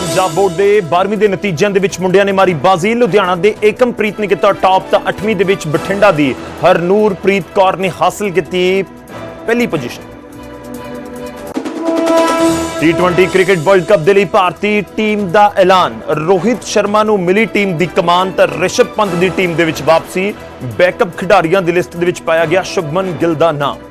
Punjab board ਦੇ 12ਵੀਂ ਦੇ ਨਤੀਜਿਆਂ ਦੇ ਵਿੱਚ ਮੁੰਡਿਆਂ ਨੇ ਮਾਰੀ ਬਾਜ਼ੀ। ਲੁਧਿਆਣਾ ਦੇ ਏਕਮਪ੍ਰੀਤ ਨੇ ਕੀਤਾ ਟਾਪ ਤਾਂ 8ਵੀਂ ਦੇ ਵਿੱਚ ਬਠਿੰਡਾ ਦੀ ਹਰਨੂਰਪ੍ਰੀਤ ਕੌਰ ਨੇ ਹਾਸਲ ਕੀਤੀ ਪਹਿਲੀ position T20 cricket world cup ਦੇ ਲਈ ਭਾਰਤੀ ਟੀਮ ਦਾ ਐਲਾਨ। ਰੋਹਿਤ ਸ਼ਰਮਾ ਨੂੰ ਮਿਲੀ ਟੀਮ ਦੀ ਕਮਾਨ ਤਾਂ ਰਿਸ਼ਭ ਪੰਤ ਦੀ ਟੀਮ ਦੇ ਵਿੱਚ ਵਾਪਸੀ। ਬੈਕਅਪ ਖਿਡਾਰੀਆਂ ਦੀ ਲਿਸਟ ਦੇ ਵਿੱਚ ਪਾਇਆ ਗਿਆ ਸ਼ੁਭਮਨ ਗਿੱਲ ਦਾ ਨਾਮ।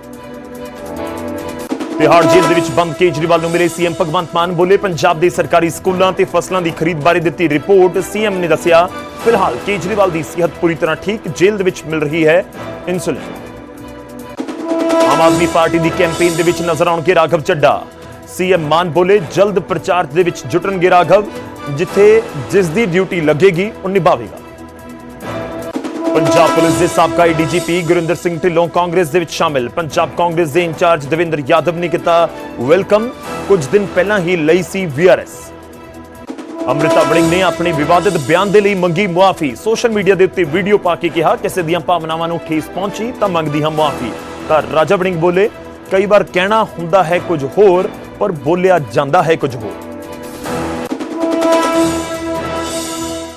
ਤਿਹਾੜ ਜੇਲ੍ਹ ਦੇ ਵਿੱਚ ਬੰਦ ਕੇਜਰੀਵਾਲ ਨੂੰ ਮਿਲੇ ਸੀਐਮ ਭਗਵੰਤ ਮਾਨ, ਬੋਲੇ ਪੰਜਾਬ ਦੇ ਸਰਕਾਰੀ ਸਕੂਲਾਂ ਤੇ ਫਸਲਾਂ ਦੀ ਖਰੀਦ ਬਾਰੇ ਦਿੱਤੀ ਰਿਪੋਰਟ। ਸੀਐਮ ਨੇ ਦੱਸਿਆ, ਫਿਲਹਾਲ ਕੇਜਰੀਵਾਲ ਦੀ ਸਿਹਤ ਪੂਰੀ ਤਰ੍ਹਾਂ ਠੀਕ, ਜੇਲ੍ਹ ਦੇ ਵਿੱਚ ਮਿਲ ਰਹੀ ਹੈ ਇਨਸੂਲਿਨ। ਆਮ ਆਦਮੀ ਪਾਰਟੀ ਦੀ ਕੈਂਪੇਨ ਦੇ ਵਿੱਚ ਨਜ਼ਰ ਆਉਣਗੇ ਰਾਘਵ ਚੱਡਾ। ਸੀਐਮ ਮਾਨ ਬੋਲੇ, ਜਲਦ ਪ੍ਰਚਾਰ ਦੇ ਵਿੱਚ ਜੁਟਣਗੇ ਰਾਘਵ, ਜਿੱਥੇ ਜਿਸ ਦੀ ਡਿਊਟੀ ਲੱਗੇਗੀ, ਉਹ ਨਿਭਾਵੇਗਾ। ਪੰਜਾਬ ਪੁਲਿਸ ਦੇ ਸਾਬਕਾ ਡੀਜੀਪੀ ਗੁਰਿੰਦਰ ਸਿੰਘ ਢਿੱਲੋਂ ਕਾਂਗਰਸ ਦੇ ਵਿੱਚ ਸ਼ਾਮਿਲ। ਪੰਜਾਬ ਕਾਂਗਰਸ ਦੇ ਇੰਚਾਰਜ ਦਵਿੰਦਰ ਯਾਦਵ ਨੇ ਕੀਤਾ ਵੈਲਕਮ। ਕੁਝ ਦਿਨ ਪਹਿਲਾਂ ਹੀ ਲਈ ਸੀ ਵੀਆਰਐਸ ਅੰਮ੍ਰਿਤਾ ਬੜਿੰਗ ਨੇ ਆਪਣੇ ਵਿਵਾਦਿਤ ਬਿਆਨ ਦੇ ਲਈ ਮੰਗੀ ਮੁਆਫੀ। ਸੋਸ਼ਲ ਮੀਡੀਆ ਦੇ ਉੱਤੇ ਵੀਡੀਓ ਪਾ ਕੇ ਕਿਹਾ, ਕਿਸੇ ਦੀਆਂ ਭਾਵਨਾਵਾਂ ਨੂੰ ਠੇਸ ਪਹੁੰਚੀ ਤਾਂ ਮੰਗਦੀ ਹਾਂ ਮੁਆਫੀ। ਤਾਂ ਰਾਜਾ ਬੜਿੰਗ ਬੋਲੇ, ਕਈ ਵਾਰ ਕਹਿਣਾ ਹੁੰਦਾ ਹੈ ਕੁਝ ਹੋਰ, ਪਰ ਬੋਲਿਆ ਜਾਂਦਾ ਹੈ ਕੁਝ ਹੋਰ।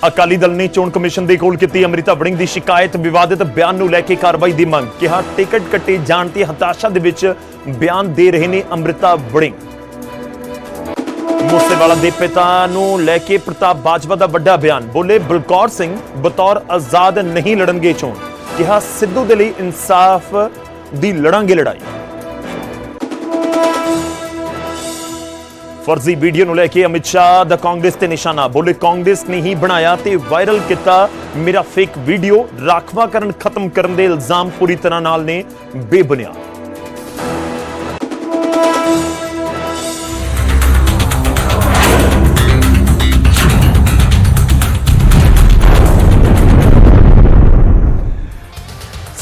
ਅਕਾਲੀ ਦਲ ਨੇ ਚੋਣ ਕਮਿਸ਼ਨ ਦੇ ਕੋਲ ਕੀਤੀ ਅੰਮ੍ਰਿਤਾ ਵੜਿੰਗ ਦੀ ਸ਼ਿਕਾਇਤ, ਵਿਵਾਦਿਤ ਬਿਆਨ ਨੂੰ ਲੈ ਕੇ ਕਾਰਵਾਈ ਦੀ ਮੰਗ। ਕਿਹਾ, ਟਿਕਟ ਕੱਟੇ ਜਾਣ ਤੇ ਹਤਾਸ਼ਾ ਦੇ ਵਿੱਚ ਬਿਆਨ ਦੇ ਰਹੇ ਨੇ ਅੰਮ੍ਰਿਤਾ ਵੜਿੰਗ। ਮੂਸੇਵਾਲਾ ਦੇ ਪਿਤਾ ਨੂੰ ਲੈ ਕੇ ਪ੍ਰਤਾਪ ਬਾਜਵਾ ਦਾ ਵੱਡਾ ਬਿਆਨ। ਬੋਲੇ, ਬਲਕੌਰ ਸਿੰਘ ਬਤੌਰ ਆਜ਼ਾਦ ਨਹੀਂ ਲੜਨਗੇ ਚੋਣ। ਕਿਹਾ, ਸਿੱਧੂ ਦੇ ਲਈ ਇਨਸਾਫ ਦੀ ਲੜਾਂਗੇ ਲੜਾਈ। ਫਰਜ਼ੀ ਵੀਡੀਓ ਨੂੰ ਲੈ ਕੇ ਅਮਿਤ ਸ਼ਾਹ ਦਾ ਕਾਂਗਰਸ ਤੇ ਨਿਸ਼ਾਨਾ। ਬੋਲੇ ਕਾਂਗਰਸ ਨੇ ਹੀ ਬਣਾਇਆ ਤੇ ਵਾਇਰਲ ਕੀਤਾ ਮੇਰਾ ਫੇਕ ਵੀਡੀਓ। ਰਾਖਵਾਂਕਰਨ ਖਤਮ ਕਰਨ ਦੇ ਇਲਜ਼ਾਮ ਪੂਰੀ ਤਰ੍ਹਾਂ ਨਾਲ ਨੇ ਬੇਬੁਨਿਆਦ।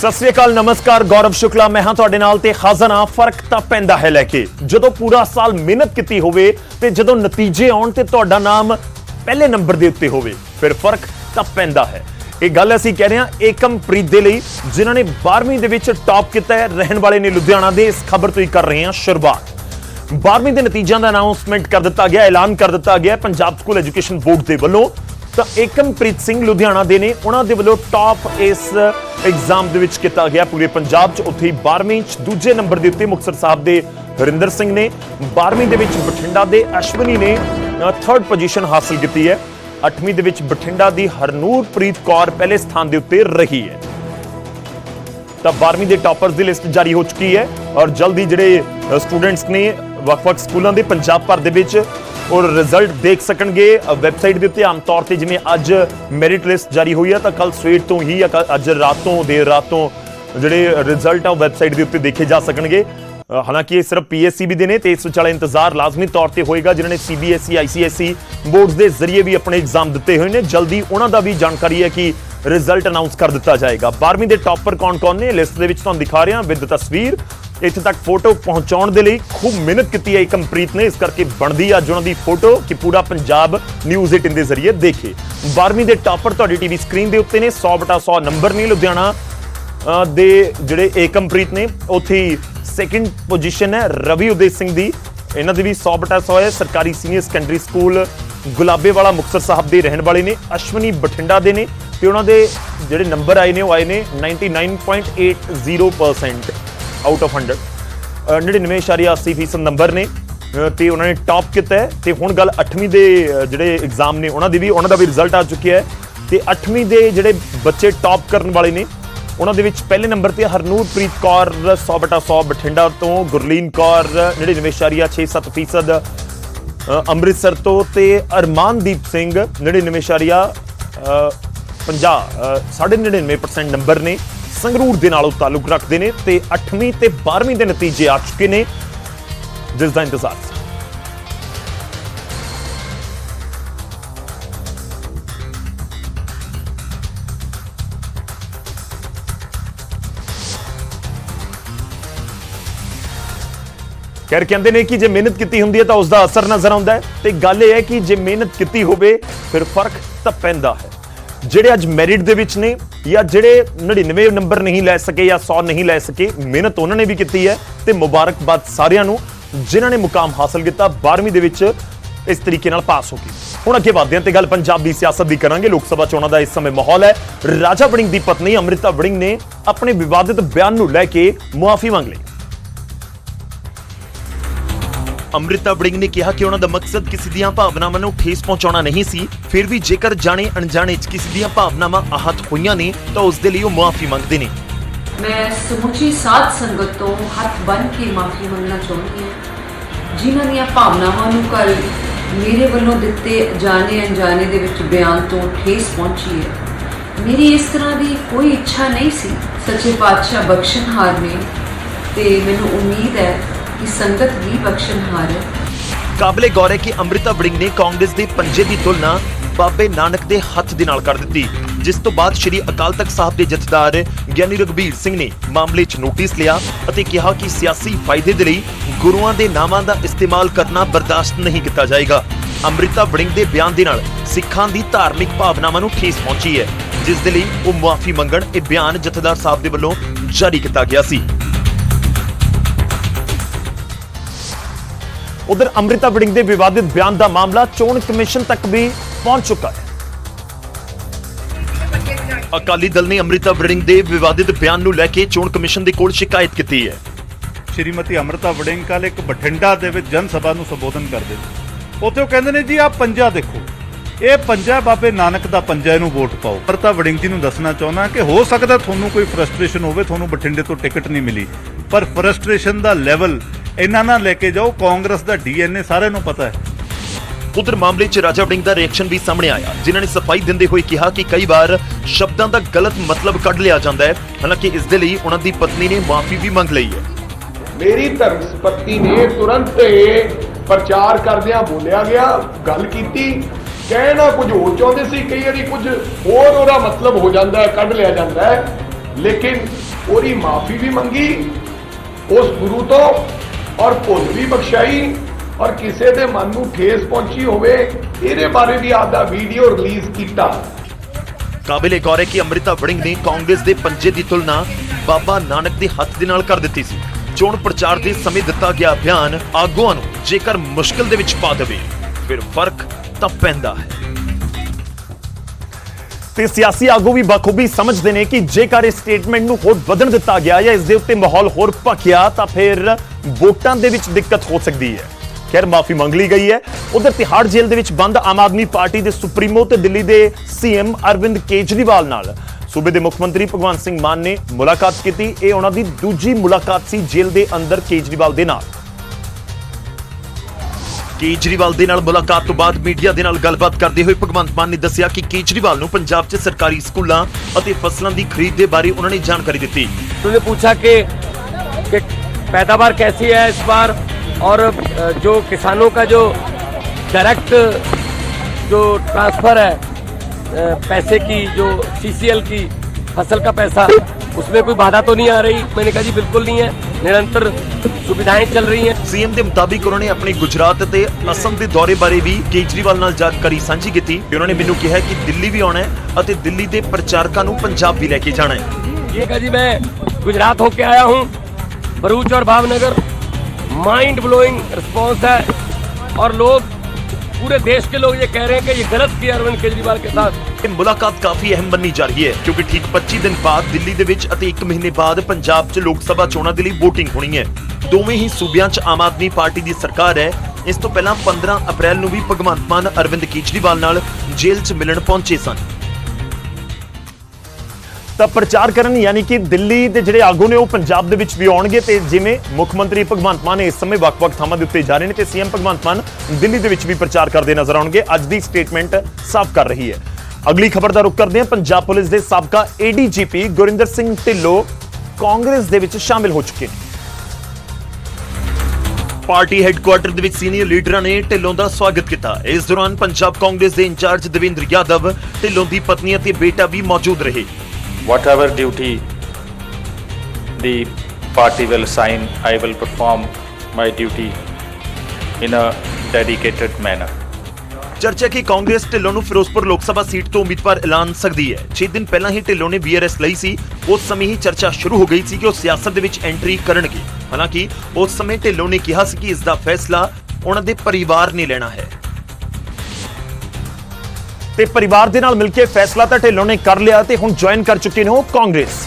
ਸਤਿ ਸ੍ਰੀ ਅਕਾਲ, ਨਮਸਕਾਰ, ਗੌਰਵ ਸ਼ੁਕਲਾ, ਮੈਂ ਹਾਂ ਤੁਹਾਡੇ ਨਾਲ ਤੇ ਖਜ਼ਾਨਾ ਫ਼ਰਕ ਤਾਂ ਪੈਂਦਾ ਹੈ ਲੈ ਕੇ। ਜਦੋਂ ਪੂਰਾ ਸਾਲ ਮਿਹਨਤ ਕੀਤੀ ਹੋਵੇ ਤੇ ਜਦੋਂ ਨਤੀਜੇ ਆਉਣ ਤੇ ਤੁਹਾਡਾ ਨਾਮ ਪਹਿਲੇ ਨੰਬਰ ਦੇ ਉੱਤੇ ਹੋਵੇ, ਫਿਰ ਫ਼ਰਕ ਤਾਂ ਪੈਂਦਾ ਹੈ। ਇਹ ਗੱਲ ਅਸੀਂ ਕਹਿ ਰਹੇ ਹਾਂ ਏਕਮ ਪ੍ਰੀਤ ਦੇ ਲਈ, ਜਿਨ੍ਹਾਂ ਨੇ 12ਵੀਂ ਦੇ ਵਿੱਚ ਟਾਪ ਕੀਤਾ ਹੈ, ਰਹਿਣ ਵਾਲੇ ਨੇ ਲੁਧਿਆਣਾ ਦੇ, ਇਸ ਖਬਰ ਤੋਂ ਹੀ ਕਰ ਰਹੇ ਹਾਂ ਸ਼ੁਰੂਆਤ। 12ਵੀਂ ਦੇ ਨਤੀਜਿਆਂ ਦਾ ਅਨਾਉਂਸਮੈਂਟ ਕਰ ਦਿੱਤਾ ਗਿਆ, ਐਲਾਨ ਕਰ ਦਿੱਤਾ ਗਿਆ, ਪੰਜਾਬ ਸਕੂਲ ਐਜੂਕੇਸ਼ਨ ਬੋਰਡ ਦੇ ਵੱਲੋਂ। ਤਾਂ ਏਕਮਪ੍ਰੀਤ ਸਿੰਘ ਲੁਧਿਆਣਾ ਦੇ ਨੇ। ਉਹਨਾਂ ਦੇ ਵੱਲੋਂ ਟਾਪ ਇਸ ਐਗਜ਼ਾਮ ਦੇ ਵਿੱਚ ਕੀਤਾ ਗਿਆ। ਪੂਰੇ ਪੰਜਾਬ 'ਚ ਉੱਥੇ ਹੀ 12ਵੀਂ 'ਚ ਦੂਜੇ ਨੰਬਰ ਦੇ ਉੱਤੇ ਮੁਕਤਸਰ ਸਾਹਿਬ ਦੇ ਹਰਿੰਦਰ ਸਿੰਘ ਨੇ 12ਵੀਂ ਦੇ ਵਿੱਚ ਬਠਿੰਡਾ ਦੇ ਅਸ਼ਵਨੀ ਨੇ ਥਰਡ ਪੋਜੀਸ਼ਨ ਹਾਸਲ ਕੀਤੀ ਹੈ। 8ਵੀਂ ਦੇ ਵਿੱਚ ਬਠਿੰਡਾ ਦੀ ਹਰਨੂਰਪ੍ਰੀਤ ਕੌਰ ਪਹਿਲੇ ਸਥਾਨ ਦੇ ਉੱਤੇ ਰਹੀ ਹੈ। ਤਾਂ 12ਵੀਂ ਦੇ ਟਾਪਰਸ ਦੀ ਲਿਸਟ ਜਾਰੀ ਹੋ ਚੁੱਕੀ ਹੈ ਔਰ ਜਲਦੀ ਜਿਹੜੇ ਸਟੂਡੈਂਟਸ ਨੇ ਵੱਖ-ਵੱਖ ਸਕੂਲਾਂ ਦੇ ਪੰਜਾਬ ਭਰ ਦੇ ਵਿੱਚ ਔਰ ਰਿਜ਼ਲਟ ਦੇਖ ਸਕਣਗੇ। ਵੈਬਸਾਈਟ ਦੇ ਉੱਤੇ ਆਮ ਤੌਰ ਤੇ ਜਿਵੇਂ ਅੱਜ ਮੈਰਿਟ ਲਿਸਟ ਜਾਰੀ ਹੋਈ ਹੈ ਤਾਂ ਕੱਲ ਸਵੇਰ ਤੋਂ ਹੀ ਜਾਂ ਕੱਲ੍ਹ- ਅੱਜ ਰਾਤ ਤੋਂ ਦੇਰ ਰਾਤ ਤੋਂ ਜਿਹੜੇ ਰਿਜ਼ਲਟ ਆ, ਉਹ ਵੈਬਸਾਈਟ ਦੇ ਉੱਤੇ ਦੇਖੇ ਜਾ ਸਕਣਗੇ। ਹਾਲਾਂਕਿ ਇਹ ਸਿਰਫ ਪੀਐਸਸੀਬੀ ਦੇ ਨੇ ਤੇ ਇਸ ਵਿਚਾਲੇ ਇੰਤਜ਼ਾਰ ਲਾਜ਼ਮੀ ਤੌਰ ਤੇ ਹੋਏਗਾ, ਜਿਨ੍ਹਾਂ ਨੇ ਸੀਬੀਐਸਈ ਆਈਸੀਐਸਈ ਬੋਰਡਸ ਦੇ ਜ਼ਰੀਏ ਵੀ ਆਪਣੇ ਐਗਜ਼ਾਮ ਦਿੱਤੇ ਹੋਏ ਨੇ। ਜਲਦੀ ਉਹਨਾਂ ਦਾ ਵੀ ਜਾਣਕਾਰੀ ਹੈ ਕਿ ਰਿਜ਼ਲਟ ਅਨਾਉਂਸ ਕਰ ਦਿੱਤਾ ਜਾਏਗਾ। 12ਵੀਂ ਦੇ ਟਾਪਰ ਕੌਣ-ਕੌਣ ਨੇ? ਲਿਸਟ ਦੇ ਵਿੱਚ ਤੁਹਾਨੂੰ ਦਿਖਾ ਰਿਹਾ, ਵਿਦ ਤਸਵੀਰ ਇੱਥੇ ਤੱਕ ਫੋਟੋ ਪਹੁੰਚਾਉਣ ਦੇ ਲਈ ਖੂਬ ਮਿਹਨਤ ਕੀਤੀ ਹੈ ਕੰਪ੍ਰੀਤ ਨੇ। ਇਸ ਕਰਕੇ ਬਣਦੀ ਅੱਜ ਉਹਨਾਂ ਦੀ ਫੋਟੋ ਕਿ ਪੂਰਾ ਪੰਜਾਬ ਨਿਊਜ਼ 18 ਦੇ ਜ਼ਰੀਏ ਦੇਖੇ। 12ਵੀਂ ਦੇ ਟਾਪਰ ਤੁਹਾਡੀ ਟੀਵੀ ਸਕਰੀਨ ਦੇ ਉੱਤੇ ਨੇ 100/100 ਨੰਬਰ ਨੇ ਲੁਧਿਆਣਾ ਦੇ ਜਿਹੜੇ ਏਕਮਪ੍ਰੀਤ ਨੇ, ਉੱਥੇ ਸੈਕਿੰਡ ਪੋਜੀਸ਼ਨ ਹੈ ਰਵੀ ਉਦੇ ਸਿੰਘ ਦੀ। ਇਹਨਾਂ ਦੀ ਵੀ 100/100 ਹੈ। ਸਰਕਾਰੀ ਸੀਨੀਅਰ ਸੈਕੰਡਰੀ ਸਕੂਲ ਗੁਲਾਬੇ ਵਾਲਾ ਮੁਕਤਸਰ ਸਾਹਿਬ ਦੇ ਰਹਿਣ ਵਾਲੇ ਨੇ, ਅਸ਼ਵਨੀ ਬਠਿੰਡਾ ਦੇ ਨੇ ਤੇ ਉਹਨਾਂ ਦੇ ਜਿਹੜੇ ਨੰਬਰ ਆਏ ਨੇ, ਉਹ ਆਏ ਨੇ 99.80% ਆਊਟ ਆਫ 100 ਅ, 99.80% ਨੰਬਰ ਨੇ। ਅ, ਤੇ ਉਹਨਾਂ ਨੇ ਟਾਪ ਕੀਤਾ ਹੈ। ਤੇ ਹੁਣ ਗੱਲ 8ਵੀਂ ਦੇ ਜਿਹੜੇ ਐਗਜ਼ਾਮ ਨੇ ਉਹਨਾਂ ਦੀ ਵੀ ਉਹਨਾਂ ਦਾ ਵੀ ਰਿਜ਼ਲਟ ਆ ਚੁੱਕਿਆ ਹੈ। ਤੇ 8ਵੀਂ ਦੇ ਜਿਹੜੇ ਬੱਚੇ ਟਾਪ ਕਰਨ ਵਾਲੇ ਨੇ ਉਹਨਾਂ ਦੇ ਵਿੱਚ ਪਹਿਲੇ ਨੰਬਰ ਤੇ ਹਰਨੂਰਪ੍ਰੀਤ ਕੌਰ 100/100 ਬਠਿੰਡਾ ਤੋਂ ਗੁਰਲੀਨ ਕੌਰ 99.67% ਅ, ਅੰਮ੍ਰਿਤਸਰ ਤੋਂ ਤੇ ਅਰਮਾਨਦੀਪ ਸਿੰਘ 99.50 99.5% ਨੰਬਰ ਨੇ। ਸੰਗਰੂਰ ਦੇ ਨਾਲ ਉਹ ਤਾਲੁਕ ਰੱਖਦੇ ਨੇ ਤੇ 8ਵੀਂ ਤੇ 12ਵੀਂ ਦੇ ਨਤੀਜੇ ਆ ਚੁੱਕੇ ਨੇ। ਜਿਸ ਦਾ ਇੰਤਜ਼ਾਰ ਸੀ। ਖੈਰ ਕਹਿੰਦੇ ਨੇ ਕਿ ਜੇ ਮਿਹਨਤ ਕੀਤੀ ਹੁੰਦੀ ਹੈ ਤਾਂ ਉਸ ਦਾ ਅਸਰ ਨਜ਼ਰ ਆਉਂਦਾ ਹੈ ਤੇ ਗੱਲ ਇਹ ਹੈ ਕਿ ਜੇ ਮਿਹਨਤ ਕੀਤੀ ਹੋਵੇ, ਫਿਰ ਫ਼ਰਕ ਤਾਂ ਪੈਂਦਾ ਹੈ। ਜਿਹੜੇ ਅੱਜ ਮੈਰਿਟ ਦੇ ਵਿੱਚ ਨੇ ਜਾਂ ਜਿਹੜੇ 99 ਨੰਬਰ ਨਹੀਂ ਲੈ ਸਕੇ ਜਾਂ 100 ਨਹੀਂ ਲੈ ਸਕੇ, ਮਿਹਨਤ ਉਹਨਾਂ ਨੇ ਵੀ ਕੀਤੀ ਹੈ ਤੇ ਮੁਬਾਰਕਬਾਦ ਸਾਰਿਆਂ ਨੂੰ ਜਿਨ੍ਹਾਂ ਨੇ ਮੁਕਾਮ ਹਾਸਲ ਕੀਤਾ 12ਵੀਂ ਦੇ ਵਿੱਚ ਇਸ ਤਰੀਕੇ ਨਾਲ ਪਾਸ ਹੋ ਗਈ ਹੁਣ ਅੱਗੇ ਵਧਦੇ ਹਾਂ ਤੇ ਗੱਲ ਪੰਜਾਬ ਦੀ ਸਿਆਸਤ ਦੀ ਕਰਾਂਗੇ। ਲੋਕ ਸਭਾ ਚੋਣਾਂ ਦਾ ਇਸ ਸਮੇਂ ਮਾਹੌਲ ਹੈ। ਰਾਜਾ ਵੜਿੰਗ ਦੀ ਪਤਨੀ ਅੰਮ੍ਰਿਤਾ ਵੜਿੰਗ ਨੇ ਆਪਣੇ ਵਿਵਾਦਿਤ ਬਿਆਨ ਨੂੰ ਲੈ ਕੇ ਮੁਆਫੀ ਮੰਗ ਲਈ। ਅੰਮ੍ਰਿਤਾ ਬੜਿੰਗ ਨੇ ਕਿਹਾ ਕਿ ਉਹਨਾਂ ਦਾ ਮਕਸਦ ਕਿਸੇ ਦੀਆਂ ਭਾਵਨਾਵਾਂ ਨੂੰ ਠੇਸ ਪਹੁੰਚਾਉਣਾ ਨਹੀਂ ਸੀ। ਫਿਰ ਵੀ ਜੇਕਰ ਜਾਣੇ ਅਣਜਾਣੇ 'ਚ ਕਿਸੇ ਦੀਆਂ ਭਾਵਨਾਵਾਂ ਆਹਤ ਹੋਈਆਂ ਨੇ, ਤਾਂ ਉਸ ਦੇ ਲਈ ਉਹ ਮੁਆਫੀ ਮੰਗਦੇ ਨੇ। ਮੈਂ ਸਮੁੱਚੀ ਸਾਧ ਸੰਗਤ ਤੋਂ ਹੱਥ ਬੰਨ੍ਹ ਕੇ ਮਾਫੀ ਮੰਗਣਾ ਚਾਹੁੰਦੀ ਹਾਂ। ਜਿਨ੍ਹਾਂ ਦੀਆਂ ਭਾਵਨਾਵਾਂ ਨੂੰ ਕੱਲ ਮੇਰੇ ਵੱਲੋਂ ਦਿੱਤੇ ਜਾਣੇ ਅਣਜਾਣੇ ਦੇ ਵਿੱਚ ਬਿਆਨ ਤੋਂ ਠੇਸ ਪਹੁੰਚੀ ਹੈ। ਮੇਰੀ ਇਸ ਤਰ੍ਹਾਂ ਦੀ ਕੋਈ ਇੱਛਾ ਨਹੀਂ ਸੀ। ਸੱਚੇ ਪਾਤਸ਼ਾਹ ਬਖਸ਼ਣਹਾਰ ਨੇ ਤੇ ਮੈਨੂੰ ਉਮੀਦ ਹੈ ਕਿ ਸੰਗਤ ਵੀ ਬਖਸ਼ਣਹਾਰ ਹੈ ਕਾਬਲੇ ਗੌਰ ਹੈ ਕਿ ਅੰਮ੍ਰਿਤਾ ਵੜਿੰਗ ਨੇ ਕਾਂਗਰਸ ਦੇ ਪੰਜੇ ਦੀ ਤੁਲਨਾ ਬਾਬੇ ਨਾਨਕ ਦੇ ਹੱਥ ਦੇ ਨਾਲ ਕਰ ਦਿੱਤੀ, ਜਿਸ ਤੋਂ ਬਾਅਦ ਸ਼੍ਰੀ ਅਕਾਲ ਤਖਤ ਸਾਹਿਬ ਦੇ ਜਥੇਦਾਰ ਗਿਆਨੀ ਰਘਬੀਰ ਸਿੰਘ ਨੇ ਮਾਮਲੇ 'ਚ ਨੋਟਿਸ ਲਿਆ ਅਤੇ ਕਿਹਾ ਕਿ ਸਿਆਸੀ ਫਾਇਦੇ ਦੇ ਲਈ ਗੁਰੂਆਂ ਦੇ ਨਾਵਾਂ ਦਾ ਇਸਤੇਮਾਲ ਕਰਨਾ ਬਰਦਾਸ਼ਤ ਨਹੀਂ ਕੀਤਾ ਜਾਏਗਾ। ਅੰਮ੍ਰਿਤਾ ਵੜਿੰਗ ਦੇ ਬਿਆਨ ਦੇ ਨਾਲ ਸਿੱਖਾਂ ਦੀ ਧਾਰਮਿਕ ਭਾਵਨਾਵਾਂ ਨੂੰ ਠੇਸ ਪਹੁੰਚੀ ਹੈ, ਜਿਸ ਦੇ ਲਈ ਉਹ ਮੁਆਫੀ ਮੰਗਣ ਇਹ ਬਿਆਨ ਜਥੇਦਾਰ ਸਾਹਿਬ ਦੇ ਵੱਲੋਂ ਜਾਰੀ ਕੀਤਾ ਗਿਆ ਸੀ। ਉਧਰ ਅੰਮ੍ਰਿਤਾ ਵੜਿੰਗ ਦੇ ਵਿਵਾਦਿਤ ਬਿਆਨ ਦਾ ਮਾਮਲਾ ਚੋਣ ਕਮਿਸ਼ਨ ਤੱਕ ਵੀ ਪਹੁੰਚ ਚੁੱਕਾ ਹੈ। ਅਕਾਲੀ ਦਲ ਨੇ ਅੰਮ੍ਰਿਤਾ ਵੜਿੰਗ ਦੇ ਵਿਵਾਦਿਤ ਬਿਆਨ ਨੂੰ ਲੈ ਕੇ ਚੋਣ ਕਮਿਸ਼ਨ ਦੇ ਕੋਲ ਸ਼ਿਕਾਇਤ ਕੀਤੀ ਹੈ। ਸ਼੍ਰੀਮਤੀ ਅਮਰਤਾ ਵੜਿੰਗ ਕੱਲ੍ਹ ਇੱਕ ਬਠਿੰਡਾ ਦੇ ਵਿੱਚ ਜਨ ਸਭਾ ਨੂੰ ਸੰਬੋਧਨ ਕਰਦੇ ਨੇ। ਉੱਥੇ ਉਹ ਕਹਿੰਦੇ ਨੇ, ਜੀ, ਆਹ ਪੰਜਾ ਦੇਖੋ। ਇਹ ਪੰਜਾ ਬਾਬੇ ਨਾਨਕ ਦਾ ਪੰਜਾ, ਇਹਨੂੰ ਵੋਟ ਪਾਓ। ਅਮਰਤਾ ਵੜਿੰਗ ਜੀ ਨੂੰ ਦੱਸਣਾ ਚਾਹੁੰਦਾ ਕਿ ਹੋ ਸਕਦਾ ਤੁਹਾਨੂੰ ਕੋਈ ਫਰਸਟ੍ਰੇਸ਼ਨ ਹੋਵੇ, ਤੁਹਾਨੂੰ ਬਠਿੰਡੇ ਤੋਂ ਟਿਕਟ ਨਹੀਂ ਮਿਲੀ। ਪਰ ਫਰਸਟ੍ਰੇਸ਼ਨ ਦਾ ਲੈਵਲ ਇੰਨਾ ਨਾ ਲੈ ਕੇ ਜਾਓ ਕਾਂਗਰਸ ਦਾ ਡੀਐਨਏ ਸਾਰਿਆਂ ਨੂੰ ਪਤਾ ਹੈ। ਉਧਰ ਮਾਮਲੇ 'ਚ ਰਾਜਾ ਵੜਿੰਗ ਦਾ ਰਿਐਕਸ਼ਨ ਵੀ ਸਾਹਮਣੇ ਆਇਆ ਜਿਨ੍ਹਾਂ ਨੇ ਸਫ਼ਾਈ ਦਿੰਦੇ ਹੋਏ ਕਿਹਾ ਕਿ ਕਈ ਵਾਰ ਸ਼ਬਦਾਂ ਦਾ ਗਲਤ ਮਤਲਬ ਕੱਢ ਲਿਆ ਜਾਂਦਾ ਹੈ। ਹਾਲਾਂਕਿ ਇਸ ਦੇ ਲਈ ਉਹਨਾਂ ਦੀ ਪਤਨੀ ਨੇ ਮਾਫੀ ਵੀ ਮੰਗ ਲਈ ਹੈ। ਮੇਰੀ ਧਰਮ ਪਤਨੀ ਨੇ ਤੁਰੰਤ ਇਹ ਪ੍ਰਚਾਰ ਕਰਦਿਆਂ ਬੋਲਿਆ ਗਿਆ ਗੱਲ ਕੀਤੀ। ਕਹਿਣਾ ਕੁਝ ਹੋਰ ਚਾਹੁੰਦੇ ਸੀ ਕਈ ਵਾਰੀ ਕੁਝ ਹੋਰ ਉਹਦਾ ਮਤਲਬ ਹੋ ਜਾਂਦਾ ਹੈ ਕੱਢ ਲਿਆ ਜਾਂਦਾ ਹੈ। ਲੇਕਿਨ ਉਹਦੀ ਮਾਫੀ ਵੀ ਮੰਗੀ। ਉਸ ਗੁਰੂ ਤੋਂ ਔਰ ਭੁੱਲ ਵੀ ਬਖਸ਼ਾਈ ਔਰ ਕਿਸੇ ਦੇ ਮਨ ਨੂੰ ਠੇਸ ਪਹੁੰਚੀ ਹੋਵੇ, ਇਹਦੇ ਬਾਰੇ ਵੀ ਆਪਦਾ ਵੀਡੀਓ ਰਿਲੀਜ਼ ਕੀਤਾ। ਕਾਬਿਲੇ ਗੌਰ ਹੈ ਕਿ ਅੰਮ੍ਰਿਤਾ ਵੜਿੰਗ ਨੇ ਕਾਂਗਰਸ ਦੇ ਪੰਜੇ ਦੀ ਤੁਲਨਾ ਬਾਬਾ ਨਾਨਕ ਦੇ ਹੱਥ ਦੇ ਨਾਲ ਕਰ ਦਿੱਤੀ ਸੀ। ਚੋਣ ਪ੍ਰਚਾਰ ਦੇ ਸਮੇਂ ਦਿੱਤਾ ਗਿਆ ਬਿਆਨ ਆਗੂਆਂ ਨੂੰ ਜੇਕਰ ਮੁਸ਼ਕਲ ਦੇ ਵਿੱਚ ਪਾ ਦੇਵੇ, ਫਿਰ ਫ਼ਰਕ ਤਾਂ ਪੈਂਦਾ ਹੈ। ਤੇ ਸਿਆਸੀ ਆਗੂ ਵੀ ਬਖੂਬੀ ਸਮਝਦੇ ਨੇ ਕਿ ਜੇਕਰ ਇਸ ਸਟੇਟਮੈਂਟ ਨੂੰ ਹੋਰ ਵਧਣ ਦਿੱਤਾ ਗਿਆ ਜਾਂ ਇਸ ਦੇ ਉੱਤੇ ਮਾਹੌਲ ਹੋਰ ਭਖਿਆ, ਤਾਂ ਫਿਰ ਵੋਟਾਂ ਦੇ ਵਿੱਚ ਦਿੱਕਤ ਹੋ ਸਕਦੀ ਹੈ। ਖੈਰ, ਮਾਫੀ ਮੰਗ ਲਈ ਗਈ ਹੈ। ਉਧਰ ਤਿਹਾੜ ਜੇਲ੍ਹ ਦੇ ਵਿੱਚ ਬੰਦ ਆਮ ਆਦਮੀ ਪਾਰਟੀ ਦੇ ਸੁਪਰੀਮੋ ਤੇ ਦਿੱਲੀ ਦੇ ਸੀਐਮ ਅਰਵਿੰਦ ਕੇਜਰੀਵਾਲ ਨਾਲ। ਸੂਬੇ ਦੇ ਮੁੱਖ ਮੰਤਰੀ ਭਗਵੰਤ ਸਿੰਘ ਮਾਨ ਨੇ ਮੁਲਾਕਾਤ ਕੀਤੀ। ਇਹ ਉਹਨਾਂ ਦੀ ਦੂਜੀ ਮੁਲਾਕਾਤ ਸੀ ਜੇਲ੍ਹ ਦੇ ਅੰਦਰ ਕੇਜਰੀਵਾਲ ਦੇ ਨਾਲ। ਕੇਜਰੀਵਾਲ ਦੇ ਨਾਲ ਮੁਲਾਕਾਤ ਤੋਂ ਬਾਅਦ ਮੀਡੀਆ ਦੇ ਨਾਲ ਗੱਲਬਾਤ ਕਰਦੇ ਹੋਏ ਭਗਵੰਤ ਮਾਨ ਨੇ ਦੱਸਿਆ ਕਿ ਕੇਜਰੀਵਾਲ ਨੂੰ ਪੰਜਾਬ 'ਚ ਸਰਕਾਰੀ ਸਕੂਲਾਂ ਅਤੇ ਫਸਲਾਂ ਦੀ ਖਰੀਦ ਦੇ ਬਾਰੇ ਉਹਨਾਂ ਨੇ ਜਾਣਕਾਰੀ ਦਿੱਤੀ। ਉਹਨੇ ਪੁੱਛਿਆ ਕਿ पैदावार कैसी है इस बार और अ, जो किसानों का जो डायरेक्ट जो ट्रांसफर है अ, पैसे की जो सीसीएल की फसल का पैसा उसमें कोई बाधा तो नहीं आ रही मैंने कहा जी बिल्कुल नहीं है निरंतर सुविधाएं चल रही हैं ਸੀਐਮ ਦੇ ਮੁਤਾਬਿਕ ਉਹਨਾਂ ਨੇ ਆਪਣੇ ਗੁਜਰਾਤ ਅਤੇ ਅਸਮ ਦੇ ਦੌਰੇ ਬਾਰੇ ਵੀ ਕੇਜਰੀਵਾਲ ਨਾਲ ਜਾਣਕਾਰੀ ਸਾਂਝੀ ਕੀਤੀ ਤੇ ਉਹਨਾਂ ਨੇ ਮੈਨੂੰ ਕਿਹਾ ਕਿ ਦਿੱਲੀ ਵੀ ਆਉਣਾ ਹੈ ਅਤੇ ਦਿੱਲੀ ਦੇ ਪ੍ਰਚਾਰਕਾਂ ਨੂੰ ਪੰਜਾਬ ਵੀ ਲੈ ਕੇ ਜਾਣਾ ਹੈ ये कहा जी मैं गुजरात होके आया हूँ भरूच और भावनगर माइंड ब्लोइंग रिस्पॉन्स है और लोग पूरे देश के लोग ये कह रहे हैं कि ये गलत किया अरविंद केजरीवाल के साथ ਇਹ ਮੁਲਾਕਾਤ ਕਾਫੀ ਅਹਿਮ ਮੰਨੀ ਜਾ ਰਹੀ ਹੈ ਕਿਉਂਕਿ ਠੀਕ 25 ਦਿਨ ਬਾਅਦ ਦਿੱਲੀ ਦੇ ਵਿੱਚ ਅਤੇ 1 ਮਹੀਨੇ ਬਾਅਦ ਪੰਜਾਬ 'ਚ ਲੋਕ ਸਭਾ ਚੋਣਾਂ ਦੇ ਲਈ VOTING ਹੋਣੀ ਹੈ ਦੋਵੇਂ ਹੀ ਸੂਬਿਆਂ 'ਚ ਆਮ ਆਦਮੀ ਪਾਰਟੀ ਦੀ ਸਰਕਾਰ ਹੈ ਇਸ ਤੋਂ ਪਹਿਲਾਂ 15 ਅਪ੍ਰੈਲ ਨੂੰ ਵੀ ਭਗਵੰਤ ਮਾਨ ਅਰਵਿੰਦ ਕੇਜਰੀਵਾਲ ਨਾਲ ਜੇਲ੍ਹ 'ਚ ਮਿਲਣ ਪਹੁੰਚੇ ਸਨ ਤਾਂ ਪ੍ਰਚਾਰ ਕਰਨ ਯਾਨੀ ਕਿ ਦਿੱਲੀ ਦੇ ਜਿਹੜੇ ਆਗੂ ਨੇ ਉਹ ਪੰਜਾਬ ਦੇ ਵਿੱਚ ਵੀ ਆਉਣਗੇ ਤੇ ਜਿਵੇਂ ਮੁੱਖ ਮੰਤਰੀ ਭਗਵੰਤ ਮਾਨ ਇਸ ਸਮੇਂ ਵੱਖ-ਵੱਖ ਥਾਵਾਂ ਦੇ ਉੱਤੇ ਜਾ ਰਹੇ ਨੇ ਤੇ ਸੀਐਮ ਭਗਵੰਤ ਮਾਨ ਦਿੱਲੀ ਦੇ ਵਿੱਚ ਵੀ ਪ੍ਰਚਾਰ ਕਰਦੇ ਨਜ਼ਰ ਆਉਣਗੇ। ਅੱਜ ਦੀ ਸਟੇਟਮੈਂਟ ਸਾਫ਼ ਕਰ ਰਹੀ ਹੈ। ਅਗਲੀ ਖਬਰ ਦਾ ਰੁਖ ਕਰਦੇ ਹਾਂ। ਪੰਜਾਬ ਪੁਲਿਸ ਦੇ ਸਾਬਕਾ ਏਡੀਜੀਪੀ ਗੁਰਿੰਦਰ ਸਿੰਘ ਢਿੱਲੋਂ ਕਾਂਗਰਸ ਦੇ ਵਿੱਚ ਸ਼ਾਮਿਲ ਹੋ ਚੁੱਕੇ ਨੇ। ਪਾਰਟੀ ਹੈੱਡਕੁਆਰਟਰ ਦੇ ਵਿੱਚ ਸੀਨੀਅਰ ਲੀਡਰਾਂ ਨੇ ਢਿੱਲੋਂ ਦਾ ਸਵਾਗਤ ਕੀਤਾ। ਇਸ ਦੌਰਾਨ ਪੰਜਾਬ ਕਾਂਗਰਸ ਦੇ ਇੰਚਾਰਜ ਦਵਿੰਦਰ ਯਾਦਵ, ਢਿੱਲੋਂ ਦੀ ਪਤਨੀ ਅਤੇ ਬੇਟਾ ਵੀ ਮੌਜੂਦ ਰਹੇ। Whatever duty the party will assign, I will perform my duty in a dedicated manner. ਚਰਚਾ ਕਿ ਕਾਂਗਰਸ ਢਿੱਲੋਂ ਨੂੰ ਫਿਰੋਜ਼ਪੁਰ ਲੋਕ ਸਭਾ ਸੀਟ ਤੋਂ ਉਮੀਦਵਾਰ ਐਲਾਨ ਸਕਦੀ ਹੈ 6 ਦਿਨ ਪਹਿਲਾਂ ਹੀ ਢਿੱਲੋਂ ਨੇ ਬੀਆਰਐਸ ਲਈ ਸੀ ਉਸ ਸਮੇਂ ਹੀ ਚਰਚਾ ਸ਼ੁਰੂ ਹੋ ਗਈ ਸੀ ਕਿ ਉਹ ਸਿਆਸਤ ਦੇ ਵਿੱਚ ਐਂਟਰੀ ਕਰਨਗੇ ਹਾਲਾਂਕਿ ਉਸ ਸਮੇਂ ਢਿੱਲੋਂ ਨੇ ਕਿਹਾ ਸੀ ਕਿ ਇਸ ਦਾ ਫੈਸਲਾ ਉਹਨਾਂ ਦੇ ਪਰਿਵਾਰ ਨੇ ਲੈਣਾ ਹੈ ਤੇ ਪਰਿਵਾਰ ਦੇ ਨਾਲ ਮਿਲ ਕੇ ਫੈਸਲਾ ਤਾਂ ਢਿੱਲੋਂ ਨੇ ਕਰ ਲਿਆ ਤੇ ਹੁਣ ਜੁਆਇਨ ਕਰ ਚੁੱਕੇ ਨੇ ਉਹ ਕਾਂਗਰਸ।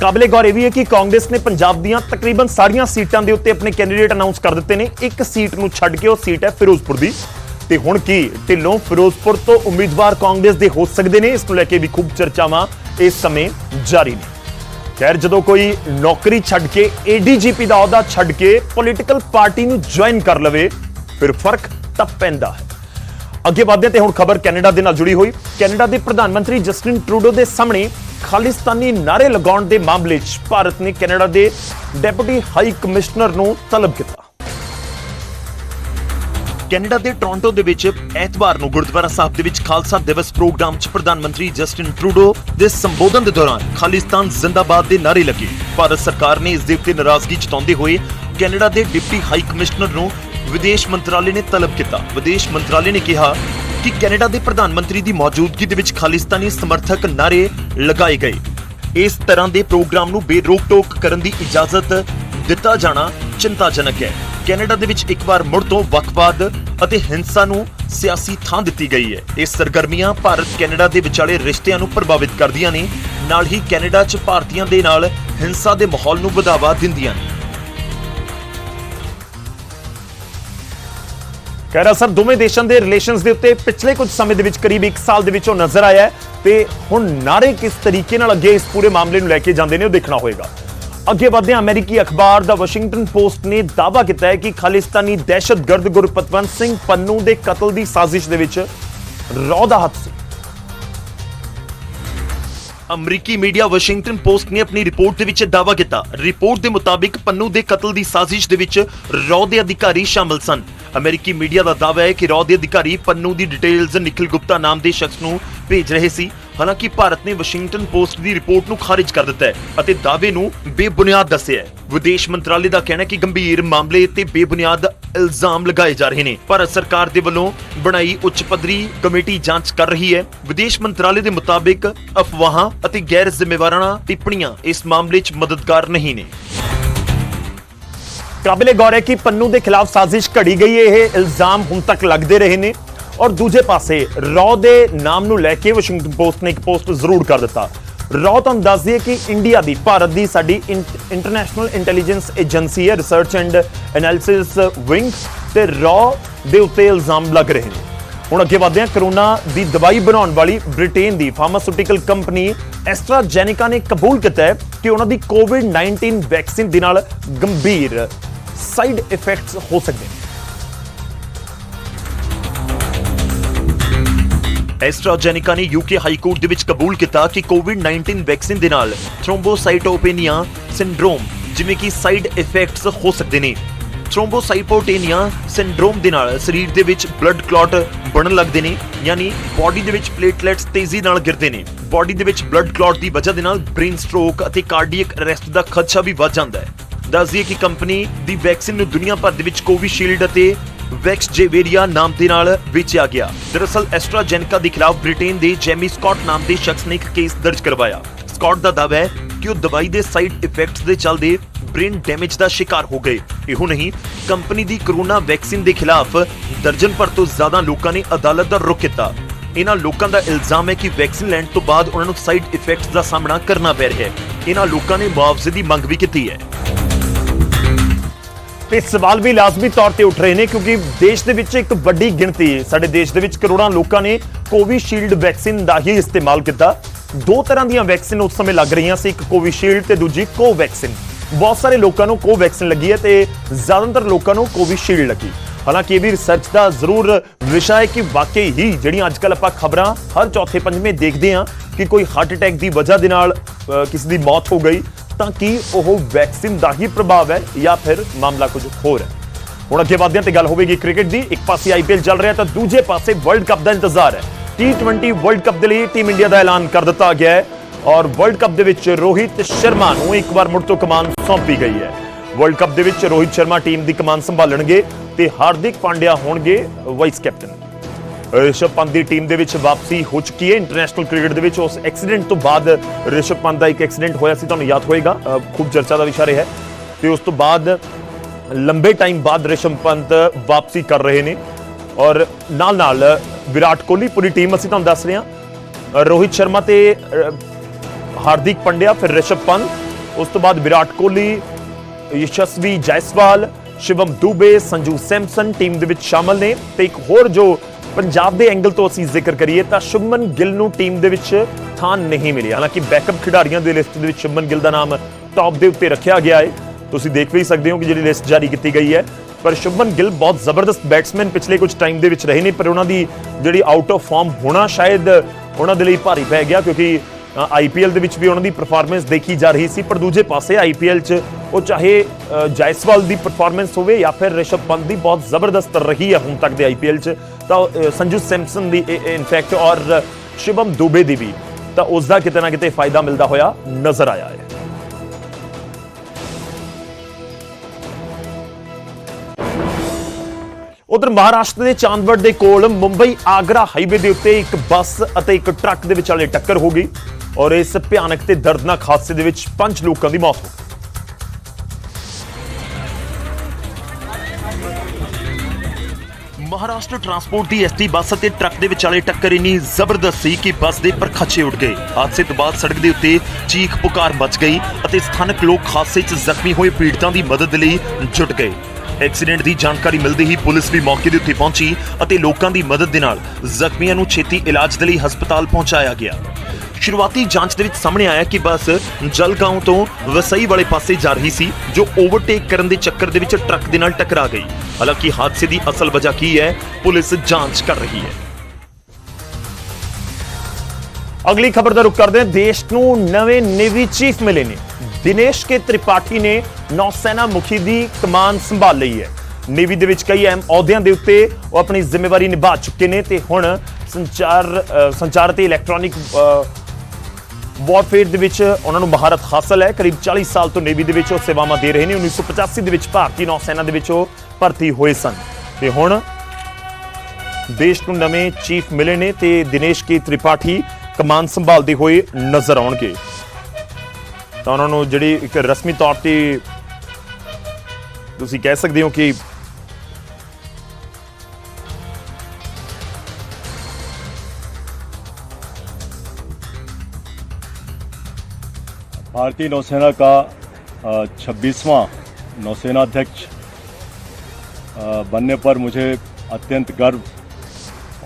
ਕਾਬਲੇ ਗੌਰ ਇਹ ਵੀ ਹੈ ਕਿ ਕਾਂਗਰਸ ਨੇ ਪੰਜਾਬ ਦੀਆਂ ਤਕਰੀਬਨ ਸਾਰੀਆਂ ਸੀਟਾਂ ਦੇ ਉੱਤੇ ਆਪਣੇ ਕੈਂਡੀਡੇਟ ਅਨਾਉਂਸ ਕਰ ਦਿੱਤੇ ਨੇ। ਇੱਕ ਸੀਟ ਨੂੰ ਛੱਡ ਕੇ ਉਹ ਸੀਟ ਹੈ ਫਿਰੋਜ਼ਪੁਰ ਦੀ। ਤੇ ਹੁਣ ਕੀ, ਢਿੱਲੋਂ ਫਿਰੋਜ਼ਪੁਰ ਤੋਂ ਉਮੀਦਵਾਰ ਕਾਂਗਰਸ ਦੇ ਹੋ ਸਕਦੇ ਨੇ? ਇਸ ਨੂੰ ਲੈ ਕੇ ਵੀ ਖੂਬ ਚਰਚਾਵਾਂ ਇਸ ਸਮੇਂ ਜਾਰੀ ਨੇ। ਖੈਰ, ਜਦੋਂ ਕੋਈ ਨੌਕਰੀ ਛੱਡ ਕੇ ਏਡੀਜੀਪੀ ਦਾ ਅਹੁਦਾ ਛੱਡ ਕੇ ਪੋਲੀਟੀਕਲ ਪਾਰਟੀ ਨੂੰ ਜੁਆਇਨ ਕਰ ਲਵੇ, ਫਿਰ ਫ਼ਰਕ ਤਾਂ ਪੈਂਦਾ ਹੈ। ਅੱਗੇ ਵਧਦੇ ਤੇ ਹੁਣ ਖਬਰ ਕੈਨੇਡਾ ਦੇ ਨਾਲ ਜੁੜੀ ਹੋਈ। ਕੈਨੇਡਾ ਦੇ ਪ੍ਰਧਾਨ ਮੰਤਰੀ ਜਸਟਿਨ ਟਰੂਡੋ ਦੇ ਸਾਹਮਣੇ ਖਾਲਿਸਤਾਨੀ ਨਾਰੇ ਲਗਾਉਣ ਦੇ ਮਾਮਲੇ 'ਚ ਭਾਰਤ ਨੇ ਕੈਨੇਡਾ ਦੇ ਡਿਪਟੀ ਹਾਈ ਕਮਿਸ਼ਨਰ ਨੂੰ ਤਲਬ ਕੀਤਾ। ਕੈਨੇਡਾ ਦੇ ਟੋਰਾਂਟੋ ਦੇ ਵਿੱਚ ਐਤਵਾਰ ਨੂੰ ਗੁਰਦੁਆਰਾ ਸਾਹਿਬ ਦੇ ਵਿੱਚ ਖਾਲਸਾ ਦਿਵਸ ਪ੍ਰੋਗਰਾਮ 'ਚ ਪ੍ਰਧਾਨ ਮੰਤਰੀ ਜਸਟਿਨ ਟਰੂਡੋ ਦੇ ਸੰਬੋਧਨ ਦੇ ਦੌਰਾਨ ਖਾਲਿਸਤਾਨ ਜ਼ਿੰਦਾਬਾਦ ਦੇ ਨਾਰੇ ਲੱਗੇ। ਭਾਰਤ ਸਰਕਾਰ ਨੇ ਇਸ ਦੇ ਉੱਤੇ ਨਾਰਾਜ਼ਗੀ ਜਤਾਉਂਦੇ ਹੋਏ ਕੈਨੇਡਾ ਦੇ ਡਿਪਟੀ ਹਾਈ ਕਮਿਸ਼ਨਰ ਨੂੰ ਵਿਦੇਸ਼ ਮੰਤਰਾਲੇ ਨੇ ਤਲਬ ਕੀਤਾ। ਵਿਦੇਸ਼ ਮੰਤਰਾਲੇ ਨੇ ਕਿਹਾ ਕਿ ਕੈਨੇਡਾ ਦੇ ਪ੍ਰਧਾਨ ਮੰਤਰੀ ਦੀ ਮੌਜੂਦਗੀ ਦੇ ਵਿੱਚ ਖਾਲਿਸਤਾਨੀ ਸਮਰਥਕ ਨਾਰੇ ਲਗਾਏ ਗਏ। ਇਸ ਤਰ੍ਹਾਂ ਦੇ ਪ੍ਰੋਗਰਾਮ ਨੂੰ ਬੇਰੋਕ ਟੋਕ ਕਰਨ ਦੀ ਇਜਾਜ਼ਤ ਦਿੱਤਾ ਜਾਣਾ ਚਿੰਤਾਜਨਕ ਹੈ। ਕੈਨੇਡਾ ਦੇ ਵਿੱਚ ਇੱਕ ਵਾਰ ਮੁੜ ਤੋਂ ਵੱਖਵਾਦ ਅਤੇ ਹਿੰਸਾ ਨੂੰ ਸਿਆਸੀ ਥਾਂ ਦਿੱਤੀ ਗਈ ਹੈ। ਇਹ ਸਰਗਰਮੀਆਂ ਭਾਰਤ ਕੈਨੇਡਾ ਦੇ ਵਿਚਾਲੇ ਰਿਸ਼ਤਿਆਂ ਨੂੰ ਪ੍ਰਭਾਵਿਤ ਕਰਦੀਆਂ ਨੇ, ਨਾਲ ਹੀ ਕੈਨੇਡਾ 'ਚ ਭਾਰਤੀਆਂ ਦੇ ਨਾਲ ਹਿੰਸਾ ਦੇ ਮਾਹੌਲ ਨੂੰ ਵਧਾਵਾ ਦਿੰਦੀਆਂ ਨੇ। ਕਹਿ ਸਰ ਦੋਵੇਂ ਦੇਸ਼ਾਂ ਦੇ ਰਿਲੇਸ਼ਨਸ ਦੇ ਉੱਤੇ ਪਿਛਲੇ ਕੁਝ ਸਮੇਂ ਦੇ ਵਿੱਚ ਕਰੀਬ 1 ਸਾਲ ਦੇ ਵਿੱਚ ਉਹ ਨਜ਼ਰ ਆਇਆ ਹੈ ਤੇ ਹੁਣ ਨਾਰੇ ਕਿਸ ਤਰੀਕੇ ਨਾਲ ਅੱਗੇ ਇਸ ਪੂਰੇ ਮਾਮਲੇ ਨੂੰ ਲੈ ਕੇ ਜਾਂਦੇ ਨੇ ਉਹ ਦੇਖਣਾ ਹੋਏਗਾ। ਅੱਗੇ ਵਧਦੇ ਅਮਰੀਕੀ ਅਖਬਾਰ ਦਾ ਵਾਸ਼ਿੰਗਟਨ ਪੋਸਟ ਨੇ ਦਾਅਵਾ ਕੀਤਾ ਹੈ ਕਿ ਖਾਲਿਸਤਾਨੀ ਦਹਿਸ਼ਤਗਰਦ ਗੁਰਪਤਵੰਤ ਸਿੰਘ ਪੰਨੂ ਦੇ ਕਤਲ ਦੀ ਸਾਜ਼ਿਸ਼ ਦੇ ਵਿੱਚ ਰੌ ਦਾ ਹੱਥ ਸੀ। ਅਮਰੀਕੀ ਮੀਡੀਆ ਵਾਸ਼ਿੰਗਟਨ ਪੋਸਟ ਨੇ ਆਪਣੀ ਰਿਪੋਰਟ ਦੇ ਵਿੱਚ ਦਾਅਵਾ ਕੀਤਾ। ਰਿਪੋਰਟ ਦੇ ਮੁਤਾਬਿਕ ਪੰਨੂ ਦੇ ਕਤਲ ਦੀ ਸਾਜ਼ਿਸ਼ ਦੇ ਵਿੱਚ ਰੌ ਦੇ ਅਧਿਕਾਰੀ ਸ਼ਾਮਲ ਸਨ। ਅਮਰੀਕੀ ਮੀਡੀਆ ਦਾ ਦਾਅਵਾ ਹੈ ਕਿ ਰੌ ਦੇ ਅਧਿਕਾਰੀ ਪੰਨੂ ਦੀ ਡਿਟੇਲਸ ਨਿਖਿਲ ਗੁਪਤਾ ਨਾਮ ਦੇ ਸ਼ਖਸ ਨੂੰ ਭੇਜ ਰਹੇ ਸੀ। ਹਾਲਾਂਕਿ ਭਾਰਤ ਨੇ ਵਾਸ਼ਿੰਗਟਨ ਪੋਸਟ ਦੀ ਰਿਪੋਰਟ ਨੂੰ ਖਾਰਿਜ ਕਰ ਦਿੱਤਾ ਹੈ ਅਤੇ ਦਾਅਵੇ ਨੂੰ ਬੇਬੁਨਿਆਦ ਦੱਸਿਆ ਹੈ। ਵਿਦੇਸ਼ ਮੰਤਰਾਲੇ ਦਾ ਕਹਿਣਾ ਹੈ ਕਿ ਗੰਭੀਰ ਮਾਮਲੇ ਤੇ ਬੇਬੁਨਿਆਦ ਇਲਜ਼ਾਮ ਲਗਾਏ ਜਾ ਰਹੇ ਨੇ। ਭਾਰਤ ਸਰਕਾਰ ਦੇ ਵੱਲੋਂ ਬਣਾਈ ਉੱਚ ਪੱਧਰੀ ਕਮੇਟੀ ਜਾਂਚ ਕਰ ਰਹੀ ਹੈ। ਵਿਦੇਸ਼ ਮੰਤਰਾਲੇ ਦੇ ਮੁਤਾਬਿਕ ਅਫਵਾਹਾਂ ਅਤੇ ਗੈਰ ਜ਼ਿੰਮੇਵਾਰਾਨਾ ਟਿੱਪਣੀਆਂ ਇਸ ਮਾਮਲੇ 'ਚ ਮਦਦਗਾਰ ਨਹੀਂ ਨੇ। ਕਾਬਲੇ ਗੌਰ ਹੈ ਕਿ ਪੰਨੂ ਦੇ ਖਿਲਾਫ ਸਾਜ਼ਿਸ਼ ਘੜੀ ਗਈ ਇਹ ਇਲਜ਼ਾਮ ਹੁਣ ਤੱਕ ਲੱਗਦੇ ਰਹੇ ਨੇ। ਔਰ ਦੂਜੇ ਪਾਸੇ, ਰੌ ਦੇ ਨਾਮ ਨੂੰ ਲੈ ਕੇ ਵਾਸ਼ਿੰਗਟਨ ਪੋਸਟ ਨੇ ਇੱਕ ਪੋਸਟ ਜ਼ਰੂਰ ਕਰ ਦਿੱਤਾ। ਰੌ ਤੁਹਾਨੂੰ ਦੱਸ ਦਈਏ ਕਿ ਇੰਡੀਆ ਦੀ, ਭਾਰਤ ਦੀ ਸਾਡੀ ਇੰਟਰਨੈਸ਼ਨਲ ਇੰਟੈਲੀਜੈਂਸ ਏਜੰਸੀ ਹੈ ਰਿਸਰਚ ਐਂਡ ਐਨਾਲਿਸਿਸ ਵਿੰਗ ਤੇ ਰੌ ਦੇ ਉੱਤੇ ਇਲਜ਼ਾਮ ਲੱਗ ਰਹੇ ਨੇ। ਹੁਣ ਅੱਗੇ ਵਧਦੇ ਹਾਂ, ਕਰੋਨਾ ਦੀ ਦਵਾਈ ਬਣਾਉਣ ਵਾਲੀ ਬ੍ਰਿਟੇਨ ਦੀ ਫਾਰਮਾਸਿਊਟੀਕਲ ਕੰਪਨੀ ਐਸਟਰਾਜੈਨਿਕਾ ਨੇ ਕਬੂਲ ਕੀਤਾ ਹੈ ਕਿ ਉਹਨਾਂ ਦੀ ਕੋਵਿਡ-19 ਵੈਕਸੀਨ ਦੇ ਨਾਲ ਗੰਭੀਰ ਸਾਈਡ ਇਫੈਕਟਸ ਹੋ ਸਕਦੇ ਨੇ। ਐਸਟਰਾਜੈਨਿਕਾ ਨੇ ਯੂਕੇ ਹਾਈ ਕੋਰਟ ਦੇ ਵਿੱਚ ਕਬੂਲ ਕੀਤਾ ਕਿ ਕੋਵਿਡ-19 ਵੈਕਸੀਨ ਦੇ ਨਾਲ ਥ੍ਰੋਮਬੋਸਾਈਟੋਪੇਨੀਆ ਸਿੰਡਰੋਮ, ਜਿਵੇਂ ਕਿ ਸਾਈਡ ਇਫੈਕਟਸ ਹੋ ਸਕਦੇ ਨੇ। ਥ੍ਰੋਮਬੋਸਾਈਟੋਪੇਨੀਆ ਸਿੰਡਰੋਮ ਦੇ ਨਾਲ ਸਰੀਰ ਦੇ ਵਿੱਚ ਬਲੱਡ ਕਲੌਟ ਬਣਨ ਲੱਗਦੇ ਨੇ, ਯਾਨੀ ਬਾਡੀ ਦੇ ਵਿੱਚ ਪਲੇਟਲੈਟਸ ਤੇਜ਼ੀ ਨਾਲ ਗਿਰਦੇ ਨੇ। ਬਾਡੀ ਦੇ ਵਿੱਚ ਬਲੱਡ ਕਲੌਟ ਦੀ ਵਜ੍ਹਾ ਦੇ ਨਾਲ ਬ੍ਰੇਨ ਸਟ੍ਰੋਕ ਅਤੇ ਕਾਰਡੀਅਕ ਅਰੈਸਟ ਦਾ ਖਦਸ਼ਾ ਵੀ ਵੱਧ ਜਾਂਦਾ ਹੈ। ਦੱਸਦੀ ਦਈਏ ਕਿ ਕੰਪਨੀ ਦੀ ਵੈਕਸੀਨ ਨੂੰ ਦੁਨੀਆ ਭਰ ਦੇ ਵਿੱਚ ਕੋਵਿਸ਼ੀਲਡ ਅਤੇ ਵੈਕਸ ਜੇਵੇਰੀਆ ਨਾਮ ਦੇ ਨਾਲ ਵੇਚਿਆ ਗਿਆ। ਦਰਅਸਲ, ਐਸਟਰਾਜੈਨਕਾ ਦੇ ਖਿਲਾਫ ਬ੍ਰਿਟੇਨ ਦੇ ਜੈਮੀ ਸਕਾਟ ਨਾਮ ਦੇ ਸ਼ਖਸ ਨੇ ਇੱਕ ਕੇਸ ਦਰਜ ਕਰਵਾਇਆ। ਸਕਾਟ ਦਾ ਦਾਅਵਾ ਹੈ ਕਿ ਉਹ ਦਵਾਈ ਦੇ ਸਾਈਡ ਇਫੈਕਟਸ ਦੇ ਚੱਲਦੇ ਬ੍ਰੇਨ ਡੈਮੇਜ ਦਾ ਸ਼ਿਕਾਰ ਹੋ ਗਏ। ਇਹੋ ਨਹੀਂ, ਕੰਪਨੀ ਦੀ ਕਰੋਨਾ ਵੈਕਸੀਨ ਦੇ ਖਿਲਾਫ ਦਰਜਨ ਭਰ ਤੋਂ ਜ਼ਿਆਦਾ ਲੋਕਾਂ ਨੇ ਅਦਾਲਤ ਦਾ ਰੁਖ ਕੀਤਾ। ਇਹਨਾਂ ਲੋਕਾਂ ਦਾ ਇਲਜ਼ਾਮ ਹੈ ਕਿ ਵੈਕਸੀਨ ਲੈਣ ਤੋਂ ਬਾਅਦ ਉਹਨਾਂ ਨੂੰ ਸਾਈਡ ਇਫੈਕਟਸ ਦਾ ਸਾਹਮਣਾ ਕਰਨਾ ਪੈ ਰਿਹਾ ਹੈ। ਇਹਨਾਂ ਲੋਕਾਂ ਨੇ ਮੁਆਵਜ਼ੇ ਦੀ ਮੰਗ ਵੀ ਕੀਤੀ ਹੈ। ਤੇ ਸਵਾਲ ਵੀ ਲਾਜ਼ਮੀ ਤੌਰ ਤੇ ਉੱਠ ਰਹੇ ਨੇ, ਕਿਉਂਕਿ ਦੇਸ਼ ਦੇ ਵਿੱਚ ਇੱਕ ਵੱਡੀ ਗਿਣਤੀ, ਸਾਡੇ ਦੇਸ਼ ਦੇ ਵਿੱਚ ਕਰੋੜਾਂ ਲੋਕਾਂ ਨੇ ਕੋਵਿਸ਼ੀਲਡ ਵੈਕਸੀਨ ਦਾ ਹੀ ਇਸਤੇਮਾਲ ਕੀਤਾ। ਦੋ ਤਰ੍ਹਾਂ ਦੀਆਂ ਵੈਕਸੀਨ ਉਸ ਸਮੇਂ ਲੱਗ ਰਹੀਆਂ ਸੀ, ਇੱਕ ਕੋਵਿਸ਼ੀਲਡ ਤੇ ਦੂਜੀ ਕੋਵੈਕਸਿਨ। ਬਹੁਤ ਸਾਰੇ ਲੋਕਾਂ ਨੂੰ ਕੋਵੈਕਸਿਨ ਲੱਗੀ ਹੈ ਤੇ ਜ਼ਿਆਦਾਤਰ ਲੋਕਾਂ ਨੂੰ ਕੋਵਿਸ਼ੀਲਡ ਲੱਗੀ। ਹਾਲਾਂਕਿ ਇਹ ਵੀ ਰਿਸਰਚ ਦਾ ਜ਼ਰੂਰ ਵਿਸ਼ਾ ਹੈ ਕਿ ਵਾਕਈ ਹੀ ਜਿਹੜੀਆਂ ਅੱਜ ਕੱਲ ਆਪਾਂ ਖਬਰਾਂ ਹਰ ਚੌਥੇ ਪੰਜਵੇਂ ਦੇਖਦੇ ਹਾਂ ਕਿ ਕੋਈ ਹਾਰਟ ਅਟੈਕ ਦੀ ਵਜ੍ਹਾ ਦੇ ਨਾਲ ਕਿਸੇ ਦੀ ਮੌਤ ਹੋ ਗਈ। ਤਾਂ ਕੀ ਉਹ ਵੈਕਸੀਨ ਦਾ ਹੀ ਪ੍ਰਭਾਵ ਹੈ ਜਾਂ ਫਿਰ ਮਾਮਲਾ ਕੁਝ ਹੋਰ ਹੈ? ਹੁਣ ਅੱਗੇ ਵਧਦੇ ਹਾਂ ਤੇ ਗੱਲ ਹੋਵੇਗੀ ਕ੍ਰਿਕਟ ਦੀ। ਇੱਕ ਪਾਸੇ ਆਈਪੀਐਲ ਚੱਲ ਰਿਹਾ ਤਾਂ ਦੂਜੇ ਪਾਸੇ ਵਰਲਡ ਕੱਪ ਦਾ ਇੰਤਜ਼ਾਰ ਹੈ। T20 ਵਰਲਡ ਕੱਪ ਦੇ ਲਈ ਟੀਮ ਇੰਡੀਆ ਦਾ ਐਲਾਨ ਕਰ ਦਿੱਤਾ ਗਿਆ ਹੈ ਔਰ ਵਰਲਡ ਕੱਪ ਦੇ ਵਿੱਚ ਰੋਹਿਤ ਸ਼ਰਮਾ ਨੂੰ ਇੱਕ ਵਾਰ ਮੁੜ ਤੋਂ ਕਮਾਨ ਸੌਂਪੀ ਗਈ ਹੈ। ਵਰਲਡ ਕੱਪ ਦੇ ਵਿੱਚ ਰੋਹਿਤ ਸ਼ਰਮਾ ਟੀਮ ਦੀ ਕਮਾਨ ਸੰਭਾਲਣਗੇ ਤੇ ਹਾਰਦਿਕ ਪਾਂਡਿਆ ਹੋਣਗੇ ਵਾਈਸ ਕੈਪਟਨ ਰਿਸ਼ਭ ਪੰਤ ਦੀ ਟੀਮ ਦੇ ਵਿੱਚ ਵਾਪਸੀ ਹੋ ਚੁੱਕੀ ਹੈ। ਇੰਟਰਨੈਸ਼ਨਲ ਕ੍ਰਿਕਟ ਦੇ ਵਿੱਚ ਉਸ ਐਕਸੀਡੈਂਟ ਤੋਂ ਬਾਅਦ ਰਿਸ਼ਭ ਪੰਤ ਦਾ ਇੱਕ ਐਕਸੀਡੈਂਟ ਹੋਇਆ ਸੀ ਤੁਹਾਨੂੰ ਯਾਦ ਹੋਏਗਾ। ਅ, ਖੂਬ ਚਰਚਾ ਦਾ ਵਿਸ਼ਾ ਰਿਹਾ ਹੈ। ਤੇ ਉਸ ਤੋਂ ਬਾਅਦ ਲੰਬੇ ਟਾਈਮ ਬਾਅਦ ਰਿਸ਼ਭ ਪੰਤ ਵਾਪਸੀ ਕਰ ਰਹੇ ਨੇ। ਔਰ ਨਾਲ ਨਾਲ ਵਿਰਾਟ ਕੋਹਲੀ ਪੂਰੀ ਟੀਮ ਅਸੀਂ ਤੁਹਾਨੂੰ ਦੱਸ ਰਹੇ ਹਾਂ। ਅ, ਰੋਹਿਤ ਸ਼ਰਮਾ ਤੇ ਅ, ਹਾਰਦਿਕ ਪੰਡਿਆ ਫਿਰ ਰਿਸ਼ਭ ਪੰਤ ਉਸ ਤੋਂ ਬਾਅਦ ਵਿਰਾਟ ਕੋਹਲੀ ਯਸ਼ਸਵੀ ਜੈਸਵਾਲ ਸ਼ਿਵਮ ਦੂਬੇ ਸੰਜੂ ਸੈਮਸਨ ਟੀਮ ਦੇ ਵਿੱਚ ਸ਼ਾਮਲ ਨੇ। ਤੇ ਇੱਕ ਹੋਰ ਜੋ ਪੰਜਾਬ ਦੇ ਐਂਗਲ ਤੋਂ ਅਸੀਂ ਜ਼ਿਕਰ ਕਰੀਏ ਤਾਂ ਸ਼ੁਭਮਨ ਗਿੱਲ ਨੂੰ ਟੀਮ ਦੇ ਵਿੱਚ ਥਾਂ ਨਹੀਂ ਮਿਲਿਆ। ਹਾਲਾਂਕਿ ਬੈਕਅਪ ਖਿਡਾਰੀਆਂ ਦੀ ਲਿਸਟ ਦੇ ਵਿੱਚ ਸ਼ੁਭਮਨ ਗਿੱਲ ਦਾ ਨਾਮ ਟੌਪ ਦੇ ਉੱਤੇ ਰੱਖਿਆ ਗਿਆ ਹੈ। ਤੁਸੀਂ ਦੇਖ ਵੀ ਸਕਦੇ ਹੋ ਕਿ ਜਿਹੜੀ ਲਿਸਟ ਜਾਰੀ ਕੀਤੀ ਗਈ ਹੈ। ਪਰ ਸ਼ੁਭਮਨ ਗਿੱਲ ਬਹੁਤ ਜ਼ਬਰਦਸਤ ਬੈਟਸਮੈਨ ਪਿਛਲੇ ਕੁਝ ਟਾਈਮ ਦੇ ਵਿੱਚ ਰਹੇ ਨੇ, ਪਰ ਉਹਨਾਂ ਦੀ ਜਿਹੜੀ ਆਊਟ ਆਫ ਫਾਰਮ ਹੋਣਾ ਸ਼ਾਇਦ ਉਹਨਾਂ ਦੇ ਲਈ ਭਾਰੀ ਪੈ ਗਿਆ ਕਿਉਂਕਿ ਆਈਪੀਐਲ ਦੇ ਵਿੱਚ ਵੀ ਉਹਨਾਂ ਦੀ ਪਰਫਾਰਮੈਂਸ ਦੇਖੀ ਜਾ ਰਹੀ ਸੀ। ਪਰ ਦੂਜੇ ਪਾਸੇ ਆਈਪੀਐਲ 'ਚ ਉਹ ਚਾਹੇ ਜਾਇਸਵਾਲ ਦੀ ਪਰਫਾਰਮੈਂਸ ਹੋਵੇ ਜਾਂ ਫਿਰ ਰਿਸ਼ਭ ਪੰਤ ਦੀ ਬਹੁਤ ਜ਼ਬਰਦਸਤ ਰਹੀ ਹੈ ਹੁਣ ਤੱਕ ਦੇ ਆਈਪੀਐਲ 'ਚ। ਤਾਂ ਸੰਜੂ ਸੈਮਸਨ ਦੀ ਇਨਫੈਕਟ ਔਰ ਸ਼ਿਵਮ ਦੁਬੇ ਦੀ ਵੀ ਤਾਂ ਉਸ ਦਾ ਕਿਤੇ ਨਾ ਕਿਤੇ ਫਾਇਦਾ ਮਿਲਦਾ ਹੋਇਆ ਨਜ਼ਰ ਆਇਆ ਹੈ। ਉਧਰ ਮਹਾਰਾਸ਼ਟਰ ਦੇ ਚਾਂਦਵੜ ਦੇ ਕੋਲ ਮੁੰਬਈ ਆਗਰਾ ਹਾਈਵੇ ਦੇ ਉੱਤੇ ਇੱਕ ਬੱਸ ਅਤੇ ਇੱਕ ਟਰੱਕ ਦੇ ਵਿਚਾਲੇ ਟੱਕਰ ਹੋ ਗਈ ਔਰ ਇਸ ਭਿਆਨਕ ਤੇ ਦਰਦਨਾਕ ਹਾਦਸੇ ਦੇ ਵਿੱਚ ਪੰਜ ਲੋਕਾਂ ਦੀ ਮੌਤ ਹੋ ਗਈ। ਮਹਾਰਾਸ਼ਟਰ ਟਰਾਂਸਪੋਰਟ ਦੀ ਐਸਟੀ ਬੱਸ ਅਤੇ ਟਰੱਕ ਦੇ ਵਿਚਾਲੇ ਟੱਕਰ ਇੰਨੀ ਜ਼ਬਰਦਸਤ ਸੀ ਕਿ ਬੱਸ ਦੇ ਪਰਖੱਚੇ ਉੱਡ ਗਏ। ਹਾਦਸੇ ਤੋਂ ਬਾਅਦ ਸੜਕ ਦੇ ਉੱਤੇ ਚੀਖ ਪੁਕਾਰ ਮਚ ਗਈ ਅਤੇ ਸਥਾਨਕ ਲੋਕ ਹਾਦਸੇ 'ਚ ਜ਼ਖਮੀ ਹੋਏ ਪੀੜਤਾਂ ਦੀ ਮਦਦ ਲਈ ਜੁਟ ਗਏ। ਐਕਸੀਡੈਂਟ ਦੀ ਜਾਣਕਾਰੀ ਮਿਲਦੇ ਹੀ ਪੁਲਿਸ ਵੀ ਮੌਕੇ ਦੇ ਉੱਤੇ ਪਹੁੰਚੀ ਅਤੇ ਲੋਕਾਂ ਦੀ ਮਦਦ ਦੇ ਨਾਲ ਜ਼ਖਮੀਆਂ ਨੂੰ ਛੇਤੀ ਇਲਾਜ ਦੇ ਲਈ ਹਸਪਤਾਲ ਪਹੁੰਚਾਇਆ ਗਿਆ। ਸ਼ੁਰੂਆਤੀ ਜਾਂਚ ਦੇ ਵਿੱਚ ਸਾਹਮਣੇ ਆਇਆ ਕਿ ਬੱਸ ਜਲਗਾਉਂ ਤੋਂ ਵਸਈ ਵਾਲੇ ਪਾਸੇ ਜਾ ਰਹੀ ਸੀ, ਜੋ ਓਵਰਟੇਕ ਕਰਨ ਦੇ ਚੱਕਰ ਦੇ ਵਿੱਚ ਟਰੱਕ ਦੇ ਨਾਲ ਟਕਰਾ ਗਈ। ਹਾਲਾਂਕਿ ਹਾਦਸੇ ਦੀ ਅਸਲ ਵਜ੍ਹਾ ਕੀ ਹੈ, ਪੁਲਿਸ ਜਾਂਚ ਕਰ ਰਹੀ ਹੈ। ਅਗਲੀ ਖਬਰ ਦਾ ਰੁਖ ਕਰਦੇ ਹਾਂ। ਦੇਸ਼ ਨੂੰ ਨਵੇਂ ਨੇਵੀ ਚੀਫ ਮਿਲੇ ਨੇ। ਦਿਨੇਸ਼ ਕੇ ਤ੍ਰਿਪਾਠੀ ਨੇ ਨੌਸੈਨਾ ਮੁਖੀ ਦੀ ਕਮਾਨ ਸੰਭਾਲ ਲਈ ਹੈ। ਨੇਵੀ ਦੇ ਵਿੱਚ ਕਈ ਅਹਿਮ ਅਹੁਦਿਆਂ ਦੇ ਉੱਤੇ ਉਹ ਆਪਣੀ ਜ਼ਿੰਮੇਵਾਰੀ ਨਿਭਾ ਚੁੱਕੇ ਨੇ ਤੇ ਹੁਣ ਸੰਚਾਰ ਸੰਚਾਰ ਤੇ ਇਲੈਕਟ੍ਰੋਨਿਕ ਵਾਰਫੇਅਰ ਦੇ ਵਿੱਚ ਉਹਨਾਂ ਨੂੰ ਮਹਾਰਤ ਹਾਸਲ ਹੈ। ਕਰੀਬ 40 ਸਾਲ ਤੋਂ ਨੇਵੀ ਦੇ ਵਿੱਚ ਉਹ ਸੇਵਾਵਾਂ ਦੇ ਰਹੇ ਨੇ। 1985 ਦੇ ਵਿੱਚ ਭਾਰਤੀ ਨੌਸੈਨਾ ਦੇ ਵਿੱਚ ਉਹ ਭਰਤੀ ਹੋਏ ਸਨ। ਤੇ ਹੁਣ ਦੇਸ਼ ਨੂੰ ਨਵੇਂ ਚੀਫ ਮਿਲੇ ਨੇ ਤੇ ਦਿਨੇਸ਼ ਕੇ ਤ੍ਰਿਪਾਠੀ ਕਮਾਨ ਸੰਭਾਲਦੇ ਹੋਏ ਨਜ਼ਰ ਆਉਣਗੇ। ਤਾਂ ਉਹਨਾਂ ਨੂੰ ਜਿਹੜੀ ਇੱਕ ਰਸਮੀ ਤੌਰ ਤੇ ਤੁਸੀਂ ਕਹਿ ਸਕਦੇ ਹੋ ਕਿ भारतीय नौसेना का छब्बीसवां नौसेना अध्यक्ष बनने पर मुझे अत्यंत गर्व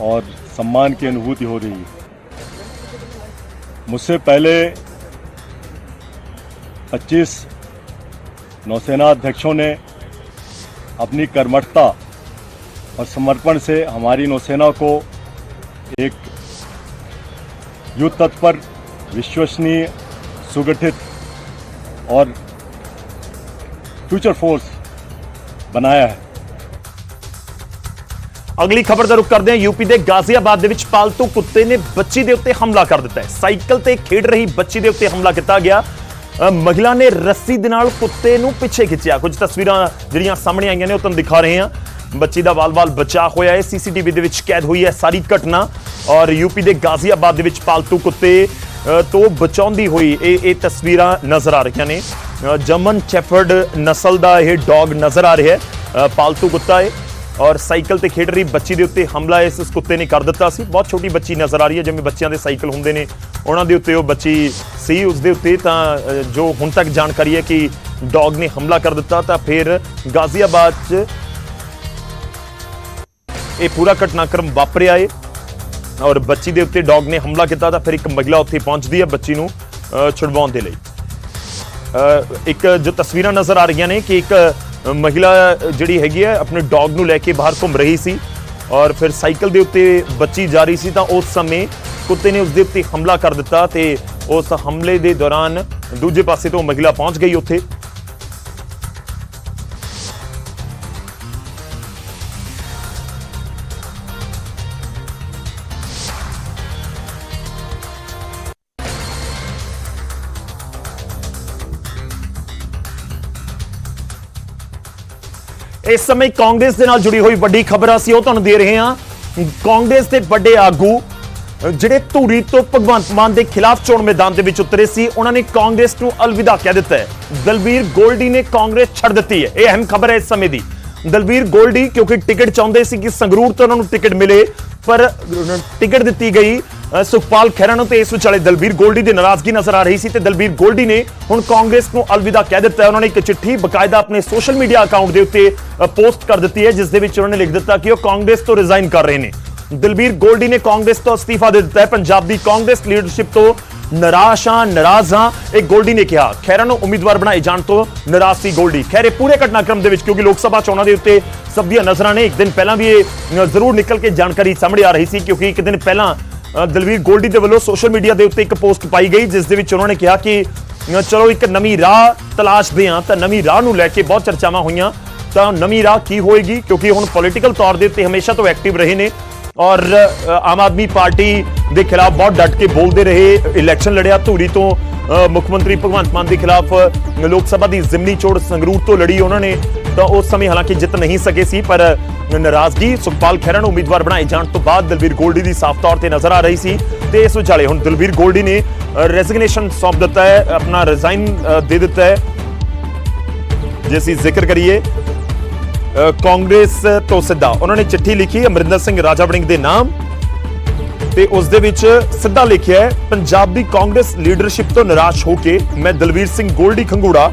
और सम्मान की अनुभूति हो रही है। मुझसे पहले 25 नौसेना अध्यक्षों ने अपनी कर्मठता और समर्पण से हमारी नौसेना को एक युद्ध तत्पर विश्वसनीय, सुगठित और फ्यूचर फोर्स बनाया है ਅਗਲੀ ਖਬਰ ਦਾ ਰੁਖ ਕਰਦੇ ਹਾਂ ਯੂਪੀ ਦੇ ਗਾਜ਼ੀਆਬਾਦ ਦੇ ਵਿੱਚ ਪਾਲਤੂ ਕੁੱਤੇ ਨੇ ਬੱਚੀ ਦੇ ਉੱਤੇ ਹਮਲਾ ਕਰ ਦਿੱਤਾ ਹੈ ਸਾਈਕਲ ਤੇ ਖੇਡ ਰਹੀ ਬੱਚੀ ਦੇ ਉੱਤੇ ਹਮਲਾ ਕੀਤਾ ਗਿਆ ਅ, ਮਹਿਲਾ ਨੇ ਰੱਸੀ ਦੇ ਨਾਲ ਕੁੱਤੇ ਨੂੰ ਪਿੱਛੇ ਖਿੱਚਿਆ ਕੁਝ ਤਸਵੀਰਾਂ ਜਿਹੜੀਆਂ ਸਾਹਮਣੇ ਆਈਆਂ ਨੇ ਉਹ ਤੁਹਾਨੂੰ ਦਿਖਾ ਰਹੇ ਹਾਂ ਬੱਚੀ ਦਾ ਵਾਲ-ਵਾਲ ਬਚਾ ਹੋਇਆ ਹੈ ਸੀਸੀਟੀਵੀ ਦੇ ਵਿੱਚ ਕੈਦ ਹੋਈ ਹੈ ਸਾਰੀ ਘਟਨਾ ਔਰ ਯੂਪੀ ਦੇ ਗਾਜ਼ੀਆਬਾਦ ਦੇ ਵਿੱਚ ਪਾਲਤੂ ਕੁੱਤੇ ਅ, ਤੋਂ ਬਚਾਉਂਦੀ ਹੋਈ ਇਹ ਇਹ ਤਸਵੀਰਾਂ ਨਜ਼ਰ ਆ ਰਹੀਆਂ ਨੇ। ਅ, ਜਰਮਨ ਸ਼ੈਫਰਡ ਨਸਲ ਦਾ ਇਹ ਡੌਗ ਨਜ਼ਰ ਆ ਰਿਹਾ ਹੈ। ਪਾਲਤੂ ਕੁੱਤਾ ਹੈ ਔਰ ਸਾਈਕਲ ਤੇ ਖੇਡ ਰਹੀ ਬੱਚੀ ਦੇ ਉੱਤੇ ਹਮਲਾ ਇਸ ਕੁੱਤੇ ਨੇ ਕਰ ਦਿੱਤਾ ਸੀ। ਬਹੁਤ ਛੋਟੀ ਬੱਚੀ ਨਜ਼ਰ ਆ ਰਹੀ ਹੈ ਜਿਵੇਂ ਬੱਚਿਆਂ ਦੇ ਸਾਈਕਲ ਹੁੰਦੇ ਨੇ। ਉਹਨਾਂ ਦੇ ਉੱਤੇ ਉਹ ਬੱਚੀ ਸੀ। ਉਸ ਦੇ ਉੱਤੇ ਤਾਂ ਜੋ ਹੁਣ ਤੱਕ ਜਾਣਕਾਰੀ ਹੈ ਕਿ ਡੌਗ ਨੇ ਹਮਲਾ ਕਰ ਦਿੱਤਾ ਤਾਂ ਫਿਰ ਗਾਜ਼ੀਆਬਾਦ 'ਚ ਇਹ ਪੂਰਾ ਘਟਨਾਕ੍ਰਮ ਵਾਪਰਿਆ ਏ ਔਰ ਬੱਚੀ ਦੇ ਉੱਤੇ ਡੌਗ ਨੇ ਹਮਲਾ ਕੀਤਾ ਤਾਂ ਫਿਰ ਇੱਕ ਮਹਿਲਾ ਉੱਥੇ ਪਹੁੰਚਦੀ ਹੈ ਬੱਚੀ ਨੂੰ ਛੁਡਵਾਉਣ ਦੇ ਲਈ। ਇੱਕ ਜੋ ਤਸਵੀਰਾਂ ਨਜ਼ਰ ਆ ਰਹੀਆਂ ਨੇ ਕਿ ਇੱਕ ਮਹਿਲਾ ਜਿਹੜੀ ਹੈਗੀ ਹੈ, ਆਪਣੇ ਡੌਗ ਨੂੰ ਲੈ ਕੇ ਬਾਹਰ ਘੁੰਮ ਰਹੀ ਸੀ ਔਰ ਫਿਰ ਸਾਈਕਲ ਦੇ ਉੱਤੇ ਬੱਚੀ ਜਾ ਰਹੀ ਸੀ ਤਾਂ ਉਸ ਸਮੇਂ ਕੁੱਤੇ ਨੇ ਉਸ ਦੇ ਉੱਤੇ ਹਮਲਾ ਕਰ ਦਿੱਤਾ ਤੇ ਉਸ ਹਮਲੇ ਦੇ ਦੌਰਾਨ ਦੂਜੇ ਪਾਸੇ ਤੋਂ ਮਹਿਲਾ ਪਹੁੰਚ ਗਈ ਉੱਥੇ। ਇਸ ਸਮੇਂ ਕਾਂਗਰਸ ਦੇ ਨਾਲ ਜੁੜੀ ਹੋਈ ਵੱਡੀ ਖਬਰ ਅਸੀਂ ਉਹ ਤੁਹਾਨੂੰ ਦੇ ਰਹੇ ਹਾਂ। ਕਾਂਗਰਸ ਦੇ ਵੱਡੇ ਆਗੂ ਜਿਹੜੇ ਧੂਰੀ ਤੋਂ ਭਗਵੰਤ ਮਾਨ ਦੇ ਖਿਲਾਫ ਚੋਣ ਮੈਦਾਨ ਦੇ ਵਿੱਚ ਉਤਰੇ ਸੀ, ਉਹਨਾਂ ਨੇ ਕਾਂਗਰਸ ਨੂੰ ਅਲਵਿਦਾ ਕਹਿ ਦਿੱਤਾ ਹੈ। ਦਲਵੀਰ ਗੋਲਡੀ ਨੇ ਕਾਂਗਰਸ ਛੱਡ ਦਿੱਤੀ ਹੈ। ਇਹ ਅਹਿਮ ਖਬਰ ਹੈ ਇਸ ਸਮੇਂ ਦੀ। ਦਲਬੀਰ ਗੋਲਡੀ ਕਿਉਂਕਿ ਟਿਕਟ ਚਾਹੁੰਦੇ ਸੀ ਕਿ ਸੰਗਰੂਰ ਤੋਂ ਉਹਨਾਂ ਨੂੰ ਟਿਕਟ ਮਿਲੇ, ਪਰ ਟਿਕਟ ਦਿੱਤੀ ਗਈ। ਸੁਖਪਾਲ ਖਹਿਰਾ ਨੂੰ ਤੇ ਇਸ ਵਿਚਾਲੇ ਦਲਬੀਰ ਗੋਲਡੀ ਦੀ ਨਾਰਾਜ਼ਗੀ ਨਜ਼ਰ ਆ ਰਹੀ ਸੀ ਤੇ ਦਲਬੀਰ ਗੋਲਡੀ ਨੇ ਹੁਣ ਕਾਂਗਰਸ ਨੂੰ ਅਲਵਿਦਾ ਕਹਿ ਦਿੱਤਾ ਉਹਨਾਂ ਨੇ ਇੱਕ ਚਿੱਠੀ ਬਕਾਇਦਾ ਆਪਣੇ ਸੋਸ਼ਲ ਮੀਡੀਆ ਅਕਾਊਂਟ ਦੇ ਉੱਤੇ ਪੋਸਟ ਕਰ ਦਿੱਤੀ ਹੈ, ਜਿਸ ਦੇ ਵਿੱਚ ਉਹਨਾਂ ਨੇ ਲਿਖ ਦਿੱਤਾ ਕਿ ਉਹ ਕਾਂਗਰਸ ਤੋਂ ਰਿਜ਼ਾਈਨ ਕਰ ਰਹੇ ਨੇ। ਦਲਬੀਰ ਗੋਲਡੀ ਨੇ ਕਾਂਗਰਸ ਤੋਂ ਅਸਤੀਫਾ ਦੇ ਦਿੱਤਾ ਹੈ। ਪੰਜਾਬ ਦੀ ਕਾਂਗਰਸ ਲੀਡਰਸ਼ਿਪ ਤੋਂ ਨਿਰਾਸ਼ ਹਾਂ, ਨਾਰਾਜ਼ ਹਾਂ, ਇਹ ਗੋਲਡੀ ਨੇ ਕਿਹਾ। ਖੈਰਾ ਨੂੰ ਉਮੀਦਵਾਰ ਬਣਾਏ ਜਾਣ ਤੋਂ ਨਾਰਾਜ਼ ਸੀ ਗੋਲਡੀ। ਖੈਰੇ ਪੂਰੇ ਘਟਨਾਕ੍ਰਮ ਦੇ ਵਿੱਚ, ਕਿਉਂਕਿ ਲੋਕ ਸਭਾ ਚੋਣਾਂ ਦੇ ਉੱਤੇ ਸਭ ਦੀਆਂ ਨਜ਼ਰਾਂ ਨੇ। ਇੱਕ ਦਿਨ ਪਹਿਲਾਂ ਵੀ ਇਹ ਜ਼ਰੂਰ ਨਿਕਲ ਕੇ ਜਾਣਕਾਰੀ ਸਾਹਮਣੇ ਆ ਰਹੀ ਸੀ, ਕਿਉਂਕਿ ਇੱਕ ਦਿਨ ਪਹਿਲਾਂ ਦਲਵੀਰ ਗੋਲਡੀ ਦੇ ਵੱਲੋਂ ਸੋਸ਼ਲ ਮੀਡੀਆ ਦੇ ਉੱਤੇ ਇੱਕ ਪੋਸਟ ਪਾਈ ਗਈ, ਜਿਸ ਦੇ ਵਿੱਚ ਉਹਨਾਂ ਨੇ ਕਿਹਾ ਕਿ ਚਲੋ ਇੱਕ ਨਵੀਂ ਰਾਹ ਤਲਾਸ਼ਦੇ ਹਾਂ, ਤਾਂ ਨਵੀਂ ਰਾਹ ਨੂੰ ਲੈ ਕੇ ਬਹੁਤ ਚਰਚਾਵਾਂ ਹੋਈਆਂ, ਤਾਂ ਨਵੀਂ ਰਾਹ ਕੀ ਹੋਏਗੀ? ਕਿਉਂਕਿ ਹੁਣ ਪੋਲੀਟੀਕਲ ਤੌਰ ਦੇ ਉੱਤੇ ਹਮੇਸ਼ਾ ਤੋਂ ਐਕਟਿਵ ਰਹੇ ਨੇ ਔਰ ਆਮ ਆਦਮੀ ਪਾਰਟੀ ਦੇ ਖਿਲਾਫ ਬਹੁਤ ਡਟ ਕੇ ਬੋਲਦੇ ਰਹੇ ਇਲੈਕਸ਼ਨ ਲੜਿਆ, ਧੂਰੀ ਤੋਂ ਮੁੱਖ ਮੰਤਰੀ ਭਗਵੰਤ ਮਾਨ ਦੇ ਖਿਲਾਫ, ਲੋਕ ਸਭਾ ਦੀ ਜ਼ਿਮਨੀ ਚੋੜ ਸੰਗਰੂਰ ਤੋਂ ਲੜੀ ਉਹਨਾਂ ਨੇ, ਤਾਂ ਉਸ ਸਮੇਂ ਹਾਲਾਂਕਿ ਜਿੱਤ ਨਹੀਂ ਸਕੇ ਸੀ, ਪਰ ਨਾਰਾਜ਼ਗੀ। ਸੁਖਪਾਲ ਖਹਿਰਾ ਨੂੰ ਉਮੀਦਵਾਰ ਬਣਾਏ ਜਾਣ ਤੋਂ ਬਾਅਦ ਦਲਵੀਰ ਗੋਲਡੀ ਦੀ ਸਾਫ਼ ਤੌਰ ਤੇ ਨਜ਼ਰ ਆ ਰਹੀ ਸੀ ਤੇ ਇਸ ਵਿਚਾਲੇ ਹੁਣ ਦਲਵੀਰ ਗੋਲਡੀ ਨੇ ਰੈਜ਼ਿਗਨੇਸ਼ਨ ਸੌਂਪ ਦਿੱਤਾ ਹੈ, ਆਪਣਾ ਰਿਜ਼ਾਈਨ ਦੇ ਦਿੱਤਾ ਹੈ। ਜੇ ਅਸੀਂ ਜ਼ਿਕਰ ਕਰੀਏ ਕਾਂਗਰਸ ਤੋਂ ਸਿੱਧਾ, ਉਹਨਾਂ ਨੇ ਚਿੱਠੀ ਲਿਖੀ, ਅਮਰਿੰਦਰ ਸਿੰਘ ਰਾਜਾ ਵੜਿੰਗ ਦੇ ਨਾਮ, ਤੇ ਉਸ ਦੇ ਵਿੱਚ ਸਿੱਧਾ ਲਿਖਿਆ ਹੈ, ਪੰਜਾਬ ਦੀ ਕਾਂਗਰਸ ਲੀਡਰਸ਼ਿਪ ਤੋਂ ਨਿਰਾਸ਼ ਹੋ ਕੇ ਮੈਂ ਦਲਵੀਰ ਸਿੰਘ ਗੋਲਡੀ ਖੰਗੂੜਾ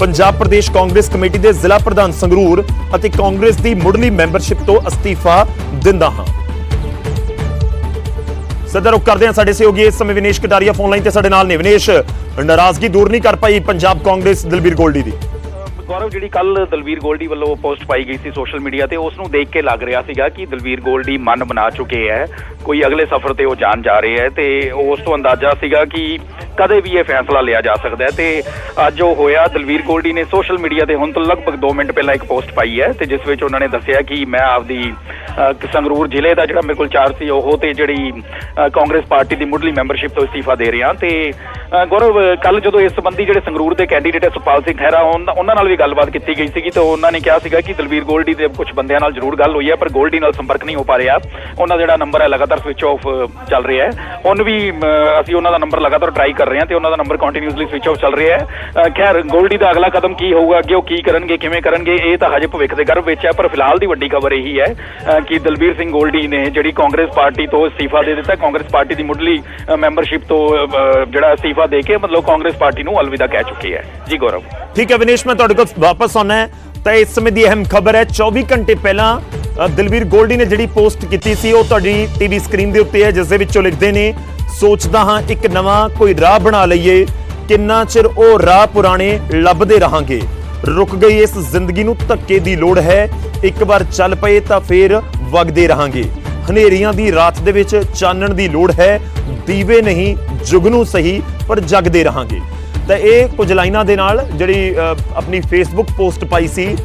ਪੰਜਾਬ ਪ੍ਰਦੇਸ਼ ਕਾਂਗਰਸ ਕਮੇਟੀ ਦੇ ਜ਼ਿਲ੍ਹਾ ਪ੍ਰਧਾਨ ਸੰਗਰੂਰ ਅਤੇ ਕਾਂਗਰਸ ਦੀ ਮੁੱਢਲੀ ਮੈਂਬਰਸ਼ਿਪ ਤੋਂ ਅਸਤੀਫਾ ਦਿੰਦਾ ਹਾਂ। ਸਦਰ, ਰੁਕ ਕਰਦੇ ਹਾਂ ਸਾਡੇ ਸਹਿਯੋਗੀ ਇਸ ਸਮੇਂ ਵਿਨੇਸ਼ ਕਟਾਰੀਆ ਫੋਨ ਲਾਈਨ ਤੇ ਸਾਡੇ ਨਾਲ ਨੇ ਵਿਨੇਸ਼। ਨਾਰਾਜ਼ਗੀ ਦੂਰ ਨਹੀਂ ਕਰ ਪਾਈ ਪੰਜਾਬ ਕਾਂਗਰਸ ਦਲਬੀਰ ਗੋਲਡੀ ਦੀ। ਗੌਰਵ, ਜਿਹੜੀ ਕੱਲ ਦਲਵੀਰ ਗੋਲਡੀ ਵੱਲੋਂ ਪੋਸਟ ਪਾਈ ਗਈ ਸੀ ਸੋਸ਼ਲ ਮੀਡੀਆ ਤੇ, ਉਸ ਨੂੰ ਦੇਖ ਕੇ ਲੱਗ ਰਿਹਾ ਸੀਗਾ ਕਿ ਦਲਵੀਰ ਗੋਲਡੀ ਮਨ ਬਣਾ ਚੁੱਕੇ ਹੈ। ਕੋਈ ਅਗਲੇ ਸਫ਼ਰ ਤੇ ਉਹ ਜਾਣ ਜਾ ਰਹੇ ਹੈ ਤੇ ਉਸ ਤੋਂ ਅੰਦਾਜ਼ਾ ਸੀਗਾ ਕਿ ਕਦੇ ਵੀ ਇਹ ਫੈਸਲਾ ਲਿਆ ਜਾ ਸਕਦਾ ਹੈ ਤੇ ਅੱਜ ਉਹ ਹੋਇਆ, ਦਲਵੀਰ ਗੋਲਡੀ ਨੇ ਸੋਸ਼ਲ ਮੀਡੀਆ ਤੇ ਹੁਣ ਤੋਂ ਲਗਭਗ 2 ਮਿੰਟ ਪਹਿਲਾਂ ਇੱਕ ਪੋਸਟ ਪਾਈ ਹੈ ਤੇ ਜਿਸ ਵਿੱਚ ਉਹਨਾਂ ਨੇ ਦੱਸਿਆ ਕਿ ਮੈਂ ਆਪਦੀ ਸੰਗਰੂਰ ਜ਼ਿਲ੍ਹੇ ਦਾ ਜਿਹੜਾ ਮੇਰੇ ਕੋਲ ਚਾਰਜ ਸੀ, ਉਹ ਤੇ ਜਿਹੜੀ ਕਾਂਗਰਸ ਪਾਰਟੀ ਦੀ ਮੁੱਢਲੀ ਮੈਂਬਰਸ਼ਿਪ ਤੋਂ ਅਸਤੀਫਾ ਦੇ ਰਿਹਾ ਤੇ ਗੌਰਵ ਕੱਲ ਜਦੋਂ ਇਸ ਸੰਬੰਧੀ ਜਿਹੜੇ ਸੰਗਰੂਰ ਦੇ ਕੈਂਡੀਡੇਟ ਹੈ ਸੁਪਾਲ ਸਿੰਘ ਖਹਿਰਾ ਉਹਨਾਂ ਨਾਲ ਵੀ ਗੱਲਬਾਤ ਕੀਤੀ ਗਈ ਸੀਗੀ ਤੇ ਉਹਨਾਂ ਨੇ ਕਿਹਾ ਸੀਗਾ ਕਿ ਦਲਵੀਰ ਗੋਲਡੀ ਦੇ ਕੁਝ ਬੰਦਿਆਂ ਨਾਲ ਜ਼ਰੂਰ ਗੱਲ ਹੋਈ ਹੈ, ਪਰ ਗੋਲਡੀ ਨਾਲ ਸੰਪਰਕ ਨਹੀਂ ਹੋ ਪਾ ਰਿਹਾ। ਉਹਨਾਂ ਦਾ ਜਿਹੜਾ ਨੰਬਰ ਹੈ ਲਗਾਤਾਰ ਸਵਿਚ ਆਫ ਚੱਲ ਰਿਹਾ ਹੈ। ਹੁਣ ਵੀ ਅਸੀਂ ਉਹਨਾਂ ਦਾ ਨੰਬਰ ਲਗਾਤਾਰ ਟਰਾਈ ਕਰ ਰਹੇ ਹਾਂ ਤੇ ਉਹਨਾਂ ਦਾ ਨੰਬਰ ਕੰਟੀਨਿਊਸਲੀ ਸਵਿਚ ਆਫ ਚੱਲ ਰਿਹਾ ਹੈ। ਖੈਰ ਗੋਲਡੀ ਦਾ ਅਗਲਾ ਕਦਮ ਕੀ ਹੋਊਗਾ ਅੱਗੇ ਉਹ ਕੀ ਕਰਨਗੇ ਕਿਵੇਂ ਕਰਨਗੇ ਇਹ ਤਾਂ ਹਜੇ ਭਵਿੱਖ ਦੇ ਗਰਭ ਵਿੱਚ ਹੈ ਪਰ ਫਿਲਹਾਲ ਦੀ ਵੱਡੀ ਖਬਰ ਇਹੀ ਹੈ ਕਿ ਦਲਬੀਰ ਸਿੰਘ ਗੋਲਡੀ ਨੇ ਜਿਹੜੀ ਕਾਂਗਰਸ ਪਾਰਟੀ ਤੋਂ ਅਸਤੀਫਾ ਦੇ ਦਿੱਤਾ ਕਾਂਗਰਸ ਪਾਰਟੀ ਦੀ ਮੁੱਢਲੀ ਮੈਂਬਰਸ਼ਿਪ ਤੋਂ ਜਿਹੜਾ ਅਸਤੀਫਾ ਦੇ ਕੇ ਮਤਲਬ ਕਾਂਗਰਸ ਪਾਰਟੀ ਨੂੰ ਅਲਵਿਦਾ ਕਹਿ ਚੁੱਕੀ ਹੈ। ਜੀ ਗੌਰਵ। ਠੀਕ ਹੈ ਵਿਨੇਸ਼ ਮੈਂ ਤੁਹਾਡੇ ਕੋਲ ਵਾਪਸ ਆਉਣਾ ਹੈ। ਤਾਂ ਇਸ ਸਮੇਂ ਦੀ ਅਹਿਮ ਖਬਰ ਹੈ 24 ਘੰਟੇ ਪਹਿਲਾਂ ਅ, ਦਲਵੀਰ ਗੋਲਡੀ ਨੇ ਜਿਹੜੀ ਪੋਸਟ ਕੀਤੀ ਸੀ ਉਹ ਤੁਹਾਡੀ ਟੀਵੀ ਸਕਰੀਨ ਦੇ ਉੱਤੇ ਹੈ ਜਿਸ ਦੇ ਵਿੱਚ ਉਹ ਲਿਖਦੇ ਨੇ ਸੋਚਦਾ ਹਾਂ ਇੱਕ ਨਵਾਂ ਕੋਈ ਰਾਹ ਬਣਾ ਲਈਏ। ਕਿੰਨਾ ਚਿਰ ਉਹ ਰਾਹ ਪੁਰਾਣੇ ਲੱਭਦੇ ਰਹਾਂਗੇ। ਰੁਕ ਗਈ ਇਸ ਜ਼ਿੰਦਗੀ ਨੂੰ ਧੱਕੇ ਦੀ ਲੋੜ ਹੈ। ਇੱਕ ਵਾਰ ਚੱਲ ਪਏ ਤਾਂ ਫੇਰ ਵਗਦੇ ਰਹਾਂਗੇ। ਹਨੇਰੀਆਂ ਦੀ ਰਾਤ ਦੇ ਵਿੱਚ ਚਾਨਣ ਦੀ ਲੋੜ ਹੈ। ਦੀਵੇ ਨਹੀਂ, ਜੁਗਨੂ ਸਹੀ, ਪਰ ਜਗਦੇ ਰਹਾਂਗੇ। ਤਾਂ ਇਹ ਕੁਝ ਲਾਈਨਾਂ ਦੇ ਨਾਲ ਜਿਹੜੀ ਆਪਣੀ ਫੇਸਬੁੱਕ ਪੋਸਟ ਪਾਈ ਸੀ।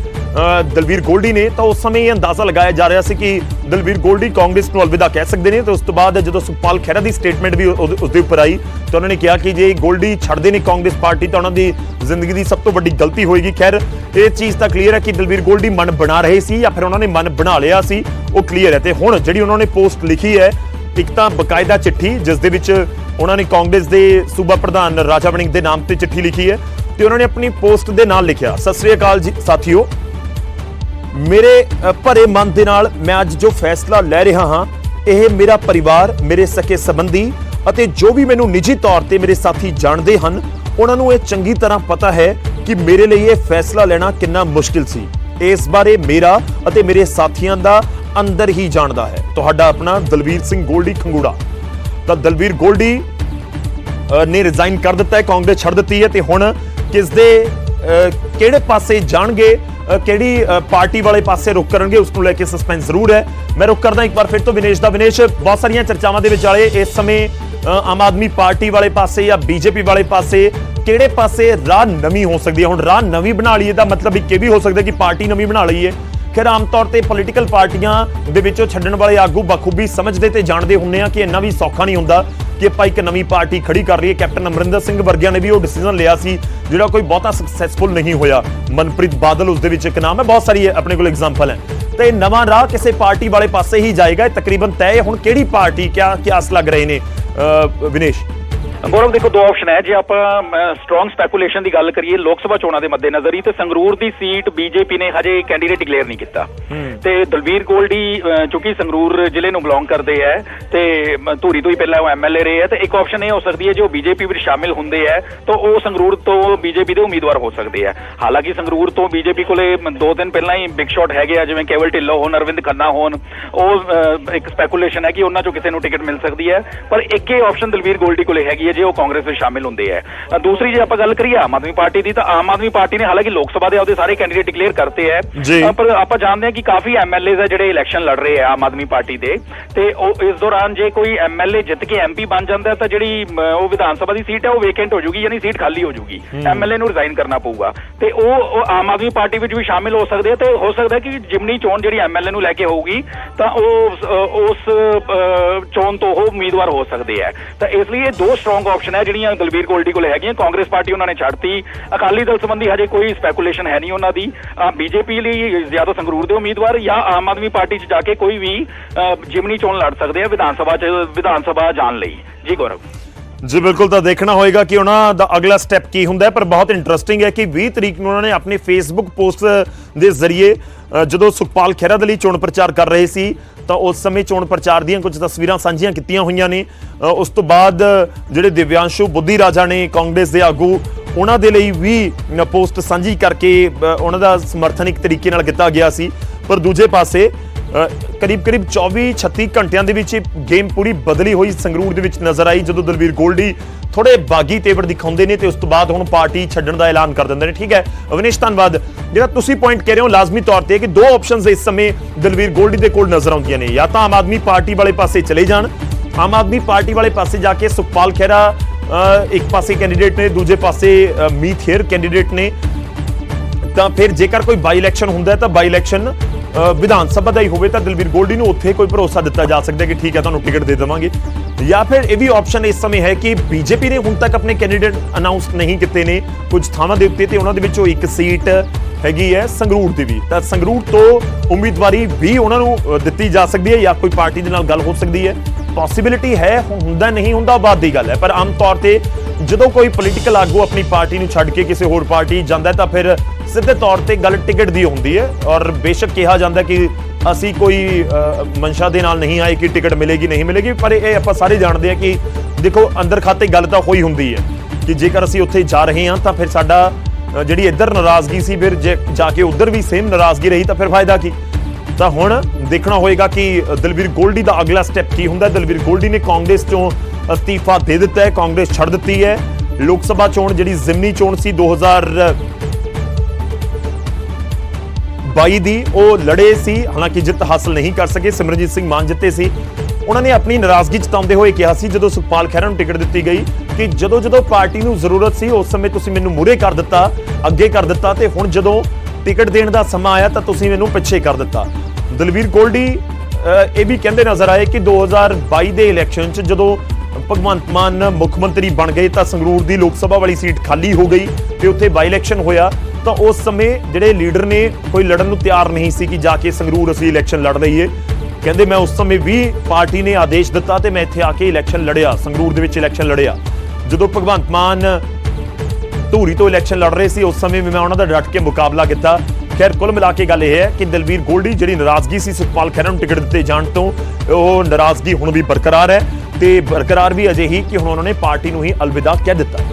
ਦਲਵੀਰ ਗੋਲਡੀ ਨੇ ਤਾਂ ਉਸ ਸਮੇਂ ਇਹ ਅੰਦਾਜ਼ਾ ਲਗਾਇਆ ਜਾ ਰਿਹਾ ਸੀ ਕਿ ਦਲਵੀਰ ਗੋਲਡੀ ਕਾਂਗਰਸ ਨੂੰ ਅਲਵਿਦਾ ਕਹਿ ਸਕਦੇ ਨੇ ਤੇ ਉਸ ਤੋਂ ਬਾਅਦ ਜਦੋਂ ਸੁਖਪਾਲ ਖਹਿਰਾ ਦੀ ਸਟੇਟਮੈਂਟ ਵੀ ਉਸ ਦੇ ਉੱਪਰ ਆਈ ਤਾਂ ਉਹਨਾਂ ਨੇ ਕਿਹਾ ਕਿ ਜੇ ਗੋਲਡੀ ਛੱਡਦੇ ਨੇ ਕਾਂਗਰਸ ਪਾਰਟੀ ਤਾਂ ਉਹਨਾਂ ਦੀ ਜ਼ਿੰਦਗੀ ਦੀ ਸਭ ਤੋਂ ਵੱਡੀ ਗਲਤੀ ਹੋਏਗੀ। ਖੈਰ, ਇਹ ਚੀਜ਼ ਤਾਂ ਕਲੀਅਰ ਹੈ ਕਿ ਦਲਵੀਰ ਗੋਲਡੀ ਮਨ ਬਣਾ ਰਹੇ ਸੀ ਜਾਂ ਫਿਰ ਉਹਨਾਂ ਨੇ ਮਨ ਬਣਾ ਲਿਆ ਸੀ, ਉਹ ਕਲੀਅਰ ਹੈ। ਤੇ ਹੁਣ ਜਿਹੜੀ ਉਹਨਾਂ ਨੇ ਪੋਸਟ ਲਿਖੀ ਹੈ, ਇੱਕ ਤਾਂ ਬਕਾਇਦਾ ਚਿੱਠੀ, ਜਿਸ ਦੇ ਵਿੱਚ ਉਹਨਾਂ ਨੇ ਕਾਂਗਰਸ ਦੇ ਸੂਬਾ ਪ੍ਰਧਾਨ ਰਾਜਾ ਵਣਿੰਗ ਦੇ ਨਾਮ ਤੇ ਚਿੱਠੀ ਲਿਖੀ ਹੈ ਤੇ ਉਹਨਾਂ ਨੇ ਆਪਣੀ ਪੋਸਟ ਦੇ ਨਾਲ ਲਿਖਿਆ। ਸਤਿ ਸ੍ਰੀ ਅਕਾਲ ਜੀ ਸਾਥੀਓ। ਮੇਰੇ ਭਰੇ ਮਨ ਦੇ ਨਾਲ ਮੈਂ ਅੱਜ ਜੋ ਫੈਸਲਾ ਲੈ ਰਿਹਾ ਹਾਂ, ਇਹ ਮੇਰਾ ਪਰਿਵਾਰ, ਮੇਰੇ ਸਕੇ ਸੰਬੰਧੀ ਅਤੇ ਜੋ ਵੀ ਮੈਨੂੰ ਨਿੱਜੀ ਤੌਰ ਤੇ ਮੇਰੇ ਸਾਥੀ ਜਾਣਦੇ ਹਨ, ਉਹਨਾਂ ਨੂੰ ਇਹ ਚੰਗੀ ਤਰ੍ਹਾਂ ਪਤਾ ਹੈ ਕਿ ਮੇਰੇ ਲਈ ਇਹ ਫੈਸਲਾ ਲੈਣਾ ਕਿੰਨਾ ਮੁਸ਼ਕਿਲ ਸੀ। ਇਸ ਬਾਰੇ ਮੇਰਾ ਅਤੇ ਮੇਰੇ ਸਾਥੀਆਂ ਦਾ ਅੰਦਰ ਹੀ ਜਾਣਦਾ ਹੈ। ਤੁਹਾਡਾ ਆਪਣਾ ਦਲਵੀਰ ਸਿੰਘ ਗੋਲਡੀ ਖੰਗੂੜਾ। ਤਾਂ ਦਲਵੀਰ ਗੋਲਡੀ ਨੇ ਰਿਜ਼ਾਈਨ ਕਰ ਦਿੱਤਾ ਹੈ, ਕਾਂਗਰਸ ਛੱਡ ਦਿੱਤੀ ਹੈ ਤੇ ਹੁਣ ਕਿਸ ਦੇ ਕਿਹੜੇ ਪਾਸੇ ਜਾਣਗੇ ਕਿਹੜੀ ਪਾਰਟੀ ਵਾਲੇ ਪਾਸੇ ਰੁਕ ਕਰਨਗੇ ਉਸ ਨੂੰ ਲੈ ਕੇ ਸਸਪੈਂਸ ਜ਼ਰੂਰ ਹੈ। ਮੈਂ ਰੁਕ ਕਰਦਾ ਇੱਕ ਵਾਰ ਫਿਰ ਤੋਂ ਵਿਨੇਸ਼ ਦਾ। ਵਿਨੇਸ਼, ਬਹੁਤ ਸਾਰੀਆਂ ਚਰਚਾਵਾਂ ਦੇ ਵਿਚਾਲੇ ਇਸ ਸਮੇਂ ਆਮ ਆਦਮੀ ਪਾਰਟੀ ਵਾਲੇ ਪਾਸੇ ਜਾਂ ਬੀਜੇਪੀ ਵਾਲੇ ਪਾਸੇ ਕਿਹੜੇ ਪਾਸੇ ਰਾਹ ਨਵੀਂ ਹੋ ਸਕਦੀ ਹੈ? ਹੁਣ ਰਾਹ ਨਵੀਂ ਬਣਾ ਲਈਏ ਦਾ ਮਤਲਬ ਇੱਕ ਇਹ ਵੀ ਹੋ ਸਕਦਾ ਕਿ ਪਾਰਟੀ ਨਵੀਂ ਬਣਾ ਲਈ ਹੈ ਖੈਰ, ਆਮ ਤੌਰ ਤੇ ਪੋਲੀਟੀਕਲ ਪਾਰਟੀਆਂ ਦੇ ਵਿੱਚੋਂ ਛੱਡਣ ਵਾਲੇ ਆਗੂ ਬਖੂਬੀ ਸਮਝਦੇ ਤੇ ਜਾਣਦੇ ਹੁੰਨੇ ਆ ਕਿ ਇੰਨਾ ਵੀ ਸੌਖਾ ਨਹੀਂ ਹੁੰਦਾ। ਕਿ ਆਪਾਂ ਇੱਕ ਨਵੀਂ ਪਾਰਟੀ ਖੜੀ ਕਰ ਰਹੀ ਹੈ ਕੈਪਟਨ ਅਮਰਿੰਦਰ ਸਿੰਘ ਵਰਗਿਆਂ ਨੇ ਵੀ ਉਹ ਡਿਸੀਜਨ ਲਿਆ ਸੀ, ਜਿਹੜਾ ਕੋਈ ਬਹੁਤਾ ਸਕਸੈਸਫੁਲ ਨਹੀਂ ਹੋਇਆ। ਮਨਪ੍ਰੀਤ ਬਾਦਲ ਉਸ ਦੇ ਵਿੱਚ ਇੱਕ ਨਾਮ ਹੈ, ਬਹੁਤ ਸਾਰੀ ਆਪਣੇ ਕੋਲ ਐਗਜ਼ਾਮਪਲ ਹੈ। ਤੇ ਇਹ ਨਵਾਂ ਰਾਹ ਕਿਸੇ ਪਾਰਟੀ ਵਾਲੇ ਪਾਸੇ ਹੀ ਜਾਏਗਾ। ਇਹ ਤਕਰੀਬਨ ਤੈਅ ਹੈ ਹੁਣ ਕਿਹੜੀ ਪਾਰਟੀ, ਕਿਆ, ਕਿਆਸ ਲੱਗ ਰਹੇ ਨੇ? ਵਿਨੇਸ਼। ਗੌਰਵ ਦੇਖੋ ਦੋ ਆਪਸ਼ਨ ਹੈ। ਜੇ ਆਪਾਂ ਸਟਰੋਂਗ ਸਪੈਕੂਲੇਸ਼ਨ ਦੀ ਗੱਲ ਕਰੀਏ ਲੋਕ ਸਭਾ ਚੋਣਾਂ ਦੇ ਮੱਦੇਨਜ਼ਰ ਹੀ ਤੇ ਸੰਗਰੂਰ ਦੀ ਸੀਟ ਬੀਜੇਪੀ ਨੇ ਹਜੇ ਕੈਂਡੀਡੇਟ ਡਿਕਲੇਅਰ ਨਹੀਂ ਕੀਤਾ। ਤੇ ਦਲਵੀਰ ਗੋਲਡੀ ਚੂੰਕਿ ਸੰਗਰੂਰ ਜ਼ਿਲ੍ਹੇ ਨੂੰ ਬਿਲੋਂਗ ਕਰਦੇ ਹੈ ਤੇ ਧੂਰੀ ਤੋਂ ਹੀ ਪਹਿਲਾਂ ਉਹ ਐਮਐਲਏ ਰਹੇ ਹੈ ਤੇ ਇੱਕ ਆਪਸ਼ਨ ਇਹ ਹੋ ਸਕਦੀ ਹੈ ਜੇ ਉਹ ਬੀਜੇਪੀ ਵਿੱਚ ਸ਼ਾਮਿਲ ਹੁੰਦੇ ਹੈ ਤਾਂ ਉਹ ਸੰਗਰੂਰ ਤੋਂ ਬੀਜੇਪੀ ਦੇ ਉਮੀਦਵਾਰ ਹੋ ਸਕਦੇ ਹੈ। ਹਾਲਾਂਕਿ ਸੰਗਰੂਰ ਤੋਂ ਬੀਜੇਪੀ ਕੋਲੇ ਦੋ ਦਿਨ ਪਹਿਲਾਂ ਹੀ ਬਿਗ ਸ਼ਾਟ ਹੈਗੇ ਆ ਜਿਵੇਂ ਕੇਵਲ ਢਿੱਲੋਂ ਹੋਣ ਅਰਵਿੰਦ ਖੰਨਾ ਹੋਣ ਉਹ ਇੱਕ ਸਪੈਕੂਲੇਸ਼ਨ ਹੈ ਕਿ ਉਹਨਾਂ ਚੋਂ ਕਿਸੇ ਨੂੰ ਟਿਕਟ ਮਿਲ ਸਕਦੀ ਹੈ। ਪਰ ਇੱਕ ਇਹ ਆਪਸ਼ਨ ਦਲਵੀਰ ਗੋਲਡੀ ਕੋਲੇ ਹੈਗੀ ਹੈ ਜੇ ਉਹ ਕਾਂਗਰਸ ਵਿੱਚ ਸ਼ਾਮਿਲ ਹੁੰਦੇ ਹੈ। ਦੂਸਰੀ ਜੇ ਆਪਾਂ ਗੱਲ ਕਰੀਏ ਆਮ ਆਦਮੀ ਪਾਰਟੀ ਦੀ ਤਾਂ ਆਮ ਆਦਮੀ ਪਾਰਟੀ ਨੇ ਹਾਲਾਂਕਿ ਲੋਕ ਸਭਾ ਦੇ ਆਪਦੇ ਸਾਰੇ ਕੈਂਡੀਡੇਟ ਡਿਕਲੇਅਰ ਕਰਤੇ ਹੈ। ਪਰ ਆਪਾਂ ਜਾਣਦੇ ਹਾਂ ਕਿ ਕਾਫੀ ਐਮਐਲਏਜ਼ ਹੈ ਜਿਹੜੇ ਇਲੈਕਸ਼ਨ ਲੜ ਰਹੇ ਆ ਆਮ ਆਦਮੀ ਪਾਰਟੀ ਦੇ। ਤੇ ਉਹ ਇਸ ਦੌਰਾਨ ਜੇ ਕੋਈ ਐਮਐਲਏ ਜਿੱਤ ਕੇ ਐਮਪੀ ਬਣ ਜਾਂਦਾ ਹੈ ਤਾਂ ਜਿਹੜੀ ਉਹ ਵਿਧਾਨ ਸਭਾ ਦੀ ਸੀਟ ਹੈ ਉਹ ਵੇਕੈਂਟ ਹੋ ਜੂਗੀ ਯਾਨੀ ਸੀਟ ਖਾਲੀ ਹੋ ਜੂਗੀ। ਐਮਐਲਏ ਨੂੰ ਰਿਜ਼ਾਈਨ ਕਰਨਾ ਪਊਗਾ। ਤੇ ਉਹ ਆਮ ਆਦਮੀ ਪਾਰਟੀ ਵਿੱਚ ਵੀ ਸ਼ਾਮਿਲ ਹੋ ਸਕਦੇ ਆ ਤੇ ਹੋ ਸਕਦਾ ਹੈ ਕਿ ਜਿਮਨੀ ਚੋਣ ਜਿਹੜੀ ਐਮਐਲਏ ਨੂੰ ਲੈ ਕੇ ਹੋਊਗੀ ਤਾਂ ਉਹ ਉਸ ਚੋਣ ਤੋਂ ਉਹ ਉਮੀਦਵਾਰ ਹੋ ਸਕਦੇ ਆ ਤਾਂ ਇਸ ਲਈ ਇਹ ਦੋ ਸਟਰੋਂਗ ਆਪਸ਼ਨ ਹੈ ਜਿਹੜੀਆਂ ਦਲਬੀਰ ਗੋਲਡੀ ਕੋਲ ਹੈਗੀਆਂ। ਕਾਂਗਰਸ ਪਾਰਟੀ ਉਹਨਾਂ ਨੇ ਛੱਡਤੀ। ਅਕਾਲੀ ਦਲ ਸੰਬੰਧੀ ਹਜੇ ਕੋਈ ਸਪੈਕੂਲੇਸ਼ਨ ਹੈ ਨਹੀਂ ਉਹਨਾਂ ਦੀ। ਬੀਜੇਪੀ ਲਈ ਜ਼ਿਆਦਾ ਸੰਗਰੂਰ ਦੇ ਉਮੀਦਵਾਰ ਜਾਂ ਆਮ ਆਦਮੀ ਪਾਰਟੀ 'ਚ ਜਾ ਕੇ ਕੋਈ ਵੀ ਜਿਮਨੀ ਚੋਣ ਲੜ ਸਕਦੇ ਆ ਵਿਧਾਨ ਸਭਾ 'ਚ, ਵਿਧਾਨ ਸਭਾ ਜਾਣ ਲਈ। ਜੀ ਗੌਰਵ। ਜੀ, ਬਿਲਕੁਲ ਤਾਂ ਦੇਖਣਾ ਹੋਏਗਾ ਕਿ ਉਹਨਾਂ ਦਾ ਅਗਲਾ ਸਟੈਪ ਕੀ ਹੁੰਦਾ ਹੈ, ਪਰ ਬਹੁਤ ਇੰਟਰਸਟਿੰਗ ਹੈ ਕਿ 20 ਤਰੀਕ ਨੂੰ ਉਹਨਾਂ ਨੇ ਆਪਣੀ ਫੇਸਬੁੱਕ ਪੋਸਟ ਦੇ ਜ਼ਰੀਏ ਜਦੋਂ ਸੁਖਪਾਲ ਖਹਿਰਾ ਦੇ ਲਈ ਚੋਣ ਪ੍ਰਚਾਰ ਕਰ ਰਹੇ ਸੀ, ਤਾਂ ਉਸ ਸਮੇਂ ਚੋਣ ਪ੍ਰਚਾਰ ਦੀਆਂ ਕੁਝ ਤਸਵੀਰਾਂ ਸਾਂਝੀਆਂ ਕੀਤੀਆਂ ਹੋਈਆਂ ਨੇ। ਉਸ ਤੋਂ ਬਾਅਦ ਜਿਹੜੇ ਦਿਵਿਆਂਸ਼ੂ ਬੁੱਧੀ ਰਾਜਾ ਨੇ ਕਾਂਗਰਸ ਦੇ ਆਗੂ, ਉਹਨਾਂ ਦੇ ਲਈ ਵੀ ਪੋਸਟ ਸਾਂਝੀ ਕਰਕੇ ਉਹਨਾਂ ਦਾ ਸਮਰਥਨ ਇੱਕ ਤਰੀਕੇ ਨਾਲ ਕੀਤਾ ਗਿਆ ਸੀ। ਪਰ ਦੂਜੇ ਪਾਸੇ ਕਰੀਬ ਕਰੀਬ 24 36 ਘੰਟਿਆਂ ਦੇ ਵਿੱਚ ਇਹ ਗੇਮ ਪੂਰੀ ਬਦਲੀ ਹੋਈ ਸੰਗਰੂਰ ਦੇ ਵਿੱਚ ਨਜ਼ਰ ਆਈ ਜਦੋਂ ਦਲਵੀਰ ਗੋਲਡੀ ਥੋੜੇ ਬਾਗੀ ਤੇਵਰ ਦਿਖਾਉਂਦੇ ਨੇ ਤੇ ਉਸ ਤੋਂ ਬਾਅਦ ਹੁਣ ਪਾਰਟੀ ਛੱਡਣ ਦਾ ਐਲਾਨ ਕਰ ਦਿੰਦੇ ਨੇ। ਠੀਕ ਹੈ ਅਵਨੇਸ਼ ਧੰਨਵਾਦ। ਜਿਹੜਾ ਤੁਸੀਂ ਪੁਆਇੰਟ ਕਹਿ ਰਹੇ ਹੋ ਲਾਜ਼ਮੀ ਤੌਰ ਤੇ ਕਿ ਦੋ ਆਪਸ਼ਨਸ ਇਸ ਸਮੇਂ ਦਲਵੀਰ ਗੋਲਡੀ ਦੇ ਕੋਲ ਨਜ਼ਰ ਆਉਂਦੀਆਂ ਨੇ। ਜਾਂ ਤਾਂ ਆਮ ਆਦਮੀ ਪਾਰਟੀ ਵਾਲੇ ਪਾਸੇ ਚਲੇ ਜਾਣ ਆਮ ਆਦਮੀ ਪਾਰਟੀ ਵਾਲੇ ਪਾਸੇ ਜਾ ਕੇ ਸੁਖਪਾਲ ਖਹਿਰਾ ਇੱਕ ਪਾਸੇ ਕੈਂਡੀਡੇਟ ਨੇ ਦੂਜੇ ਪਾਸੇ ਅ, ਮੀਤ ਹੇਰ ਕੈਂਡੀਡੇਟ ਨੇ। ਤਾਂ ਫਿਰ ਜੇਕਰ ਕੋਈ ਬਾਈ ਇਲੈਕਸ਼ਨ ਹੁੰਦਾ ਤਾਂ ਬਾਈ ਇਲੈਕਸ਼ਨ ਵਿਧਾਨ ਸਭਾ ਦਾ ਹੀ ਹੋਵੇ ਤਾਂ ਦਲਬੀਰ ਗੋਲਡੀ ਨੂੰ ਉੱਥੇ ਕੋਈ ਭਰੋਸਾ ਦਿੱਤਾ ਜਾ ਸਕਦਾ ਕਿ ਠੀਕ ਹੈ, ਤੁਹਾਨੂੰ ਟਿਕਟ ਦੇ ਦੇਵਾਂਗੇ। ਜਾਂ ਫਿਰ ਇਹ ਵੀ ਆਪਸ਼ਨ ਇਸ ਸਮੇਂ ਹੈ ਕਿ ਬੀਜੇਪੀ ਨੇ ਹੁਣ ਤੱਕ ਆਪਣੇ ਕੈਂਡੀਡੇਟ ਅਨਾਉਂਸ ਨਹੀਂ ਕੀਤੇ ਨੇ ਕੁਝ ਥਾਵਾਂ ਦੇ ਉੱਤੇ ਤੇ ਉਹਨਾਂ ਦੇ ਵਿੱਚੋਂ ਇੱਕ ਸੀਟ ਹੈਗੀ ਹੈ ਸੰਗਰੂਰ ਦੀ ਵੀ। ਤਾਂ ਸੰਗਰੂਰ ਤੋਂ ਉਮੀਦਵਾਰੀ ਵੀ ਉਹਨਾਂ ਨੂੰ ਦਿੱਤੀ ਜਾ ਸਕਦੀ ਹੈ ਜਾਂ ਕੋਈ ਪਾਰਟੀ ਦੇ ਨਾਲ ਗੱਲ ਹੋ ਸਕਦੀ ਹੈ। ਪੋਸਿਬਿਲਿਟੀ ਹੈ ਹੁੰਦਾ ਨਹੀਂ ਹੁੰਦਾ ਉਹ ਬਾਅਦ ਦੀ ਗੱਲ ਹੈ। ਪਰ ਆਮ ਤੌਰ ਤੇ ਜਦੋਂ ਕੋਈ ਪੋਲੀਟੀਕਲ ਆਗੂ ਆਪਣੀ ਪਾਰਟੀ ਨੂੰ ਛੱਡ ਕੇ ਕਿਸੇ ਹੋਰ ਪਾਰਟੀ ਜਾਂਦਾ ਤਾਂ ਫਿਰ ਸਿੱਧੇ ਤੌਰ ਤੇ ਗੱਲ ਟਿਕਟ ਦੀ ਹੁੰਦੀ ਹੈ। ਔਰ ਬੇਸ਼ੱਕ ਕਿਹਾ ਜਾਂਦਾ ਕਿ ਅਸੀਂ ਕੋਈ ਅ, ਮਨਸ਼ਾ ਦੇ ਨਾਲ ਨਹੀਂ ਆਏ ਕਿ ਟਿਕਟ ਮਿਲੇਗੀ ਨਹੀਂ ਮਿਲੇਗੀ ਪਰ ਇਹ ਆਪਾਂ ਸਾਰੇ ਜਾਣਦੇ ਆ ਕਿ ਦੇਖੋ ਅੰਦਰ ਖਾਤੇ ਗੱਲ ਤਾਂ ਹੋਈ ਹੁੰਦੀ ਹੈ ਕਿ ਜੇਕਰ ਅਸੀਂ ਉੱਥੇ ਜਾ ਰਹੇ ਹਾਂ ਤਾਂ ਫਿਰ ਸਾਡਾ ਜਿਹੜੀ ਇੱਧਰ ਨਾਰਾਜ਼ਗੀ ਸੀ ਫਿਰ ਜੇ ਜਾ ਕੇ ਉੱਧਰ ਵੀ ਸੇਮ ਨਾਰਾਜ਼ਗੀ ਰਹੀ ਤਾਂ ਫਿਰ ਫਾਇਦਾ ਕੀ? ਤਾਂ ਹੁਣ ਦੇਖਣਾ ਹੋਏਗਾ ਕਿ ਦਲਵੀਰ ਗੋਲਡੀ ਦਾ ਅਗਲਾ ਸਟੈਪ ਕੀ ਹੁੰਦਾ। ਦਲਵੀਰ ਗੋਲਡੀ ਨੇ ਕਾਂਗਰਸ ਤੋਂ ਅਸਤੀਫਾ ਦੇ ਦਿੱਤਾ ਹੈ, ਕਾਂਗਰਸ ਛੱਡ ਦਿੱਤੀ ਹੈ। ਲੋਕ ਸਭਾ ਚੋਣ ਜਿਹੜੀ ਜ਼ਿਮਨੀ ਚੋਣ ਸੀ 2000 22 ਦੀ, ਉਹ ਲੜੇ ਸੀ। ਹਾਲਾਂਕਿ ਜਿੱਤ ਹਾਸਲ ਨਹੀਂ ਕਰ ਸਕੇ। ਸਿਮਰਨਜੀਤ ਸਿੰਘ ਮਾਨ ਜਿੱਤੇ ਸੀ। ਉਹਨਾਂ ਨੇ ਆਪਣੀ ਨਾਰਾਜ਼ਗੀ ਜਤਾਉਂਦੇ ਹੋਏ ਕਿਹਾ ਸੀ, ਜਦੋਂ ਸੁਖਪਾਲ ਖਹਿਰਾ ਨੂੰ ਟਿਕਟ ਦਿੱਤੀ ਗਈ ਕਿ ਜਦੋਂ ਜਦੋਂ ਪਾਰਟੀ ਨੂੰ ਜ਼ਰੂਰਤ ਸੀ, ਉਸ ਸਮੇਂ ਤੁਸੀਂ ਮੈਨੂੰ ਮੂਰੇ ਕਰ ਦਿੱਤਾ, ਅੱਗੇ ਕਰ ਦਿੱਤਾ ਤੇ ਹੁਣ ਜਦੋਂ ਟਿਕਟ ਦੇਣ ਦਾ ਸਮਾਂ ਆਇਆ ਤਾਂ ਤੁਸੀਂ ਮੈਨੂੰ ਪਿੱਛੇ ਕਰ ਦਿੱਤਾ। ਦਲਵੀਰ ਗੋਲਡੀ ਇਹ ਵੀ ਕਹਿੰਦੇ ਨਜ਼ਰ ਆਏ ਕਿ 2022 ਦੇ ਇਲੈਕਸ਼ਨ 'ਚ ਜਦੋਂ ਭਗਵੰਤ ਮਾਨ ਮੁੱਖ ਮੰਤਰੀ ਬਣ ਗਏ ਤਾਂ ਸੰਗਰੂਰ ਦੀ ਲੋਕ ਸਭਾ ਵਾਲੀ ਸੀਟ ਖਾਲੀ ਹੋ ਗਈ ਤੇ ਉੱਥੇ ਬਾਈ ਇਲੈਕਸ਼ਨ ਹੋਇਆ। ਤਾਂ ਉਸ ਸਮੇਂ ਜਿਹੜੇ ਲੀਡਰ ਨੇ ਕੋਈ ਲੜਨ ਨੂੰ ਤਿਆਰ ਨਹੀਂ ਸੀ ਕਿ ਜਾ ਕੇ ਸੰਗਰੂਰ ਅਸੀਂ ਇਲੈਕਸ਼ਨ ਲੜ ਲਈਏ। ਕਹਿੰਦੇ ਮੈਂ ਉਸ ਸਮੇਂ ਵੀ ਪਾਰਟੀ ਨੇ ਆਦੇਸ਼ ਦਿੱਤਾ ਤੇ ਮੈਂ ਇੱਥੇ ਆ ਕੇ ਇਲੈਕਸ਼ਨ ਲੜਿਆ, ਸੰਗਰੂਰ ਦੇ ਵਿੱਚ ਇਲੈਕਸ਼ਨ ਲੜਿਆ। ਜਦੋਂ ਭਗਵੰਤ ਮਾਨ ਧੂਰੀ ਤੋਂ ਇਲੈਕਸ਼ਨ ਲੜ ਰਹੇ ਸੀ, ਉਸ ਸਮੇਂ ਵੀ ਮੈਂ ਉਹਨਾਂ ਦਾ ਡਟ ਕੇ ਮੁਕਾਬਲਾ ਕੀਤਾ। ਖੈਰ, ਕੁੱਲ ਮਿਲਾ ਕੇ ਗੱਲ ਇਹ ਹੈ ਕਿ ਦਲਵੀਰ ਗੋਲਡੀ ਜਿਹੜੀ ਨਾਰਾਜ਼ਗੀ ਸੀ ਸੁਖਪਾਲ ਖਹਿਰਾ ਨੂੰ ਟਿਕਟ ਦਿੱਤੇ ਜਾਣ ਤੋਂ, ਉਹ ਨਾਰਾਜ਼ਗੀ ਹੁਣ ਵੀ ਬਰਕਰਾਰ ਹੈ ਤੇ ਬਰਕਰਾਰ ਵੀ ਅਜੇ ਹੀ ਕਿ ਹੁਣ ਉਹਨਾਂ ਨੇ ਪਾਰਟੀ ਨੂੰ ਹੀ ਅਲਵਿਦਾ ਕਹਿ ਦਿੱਤਾ।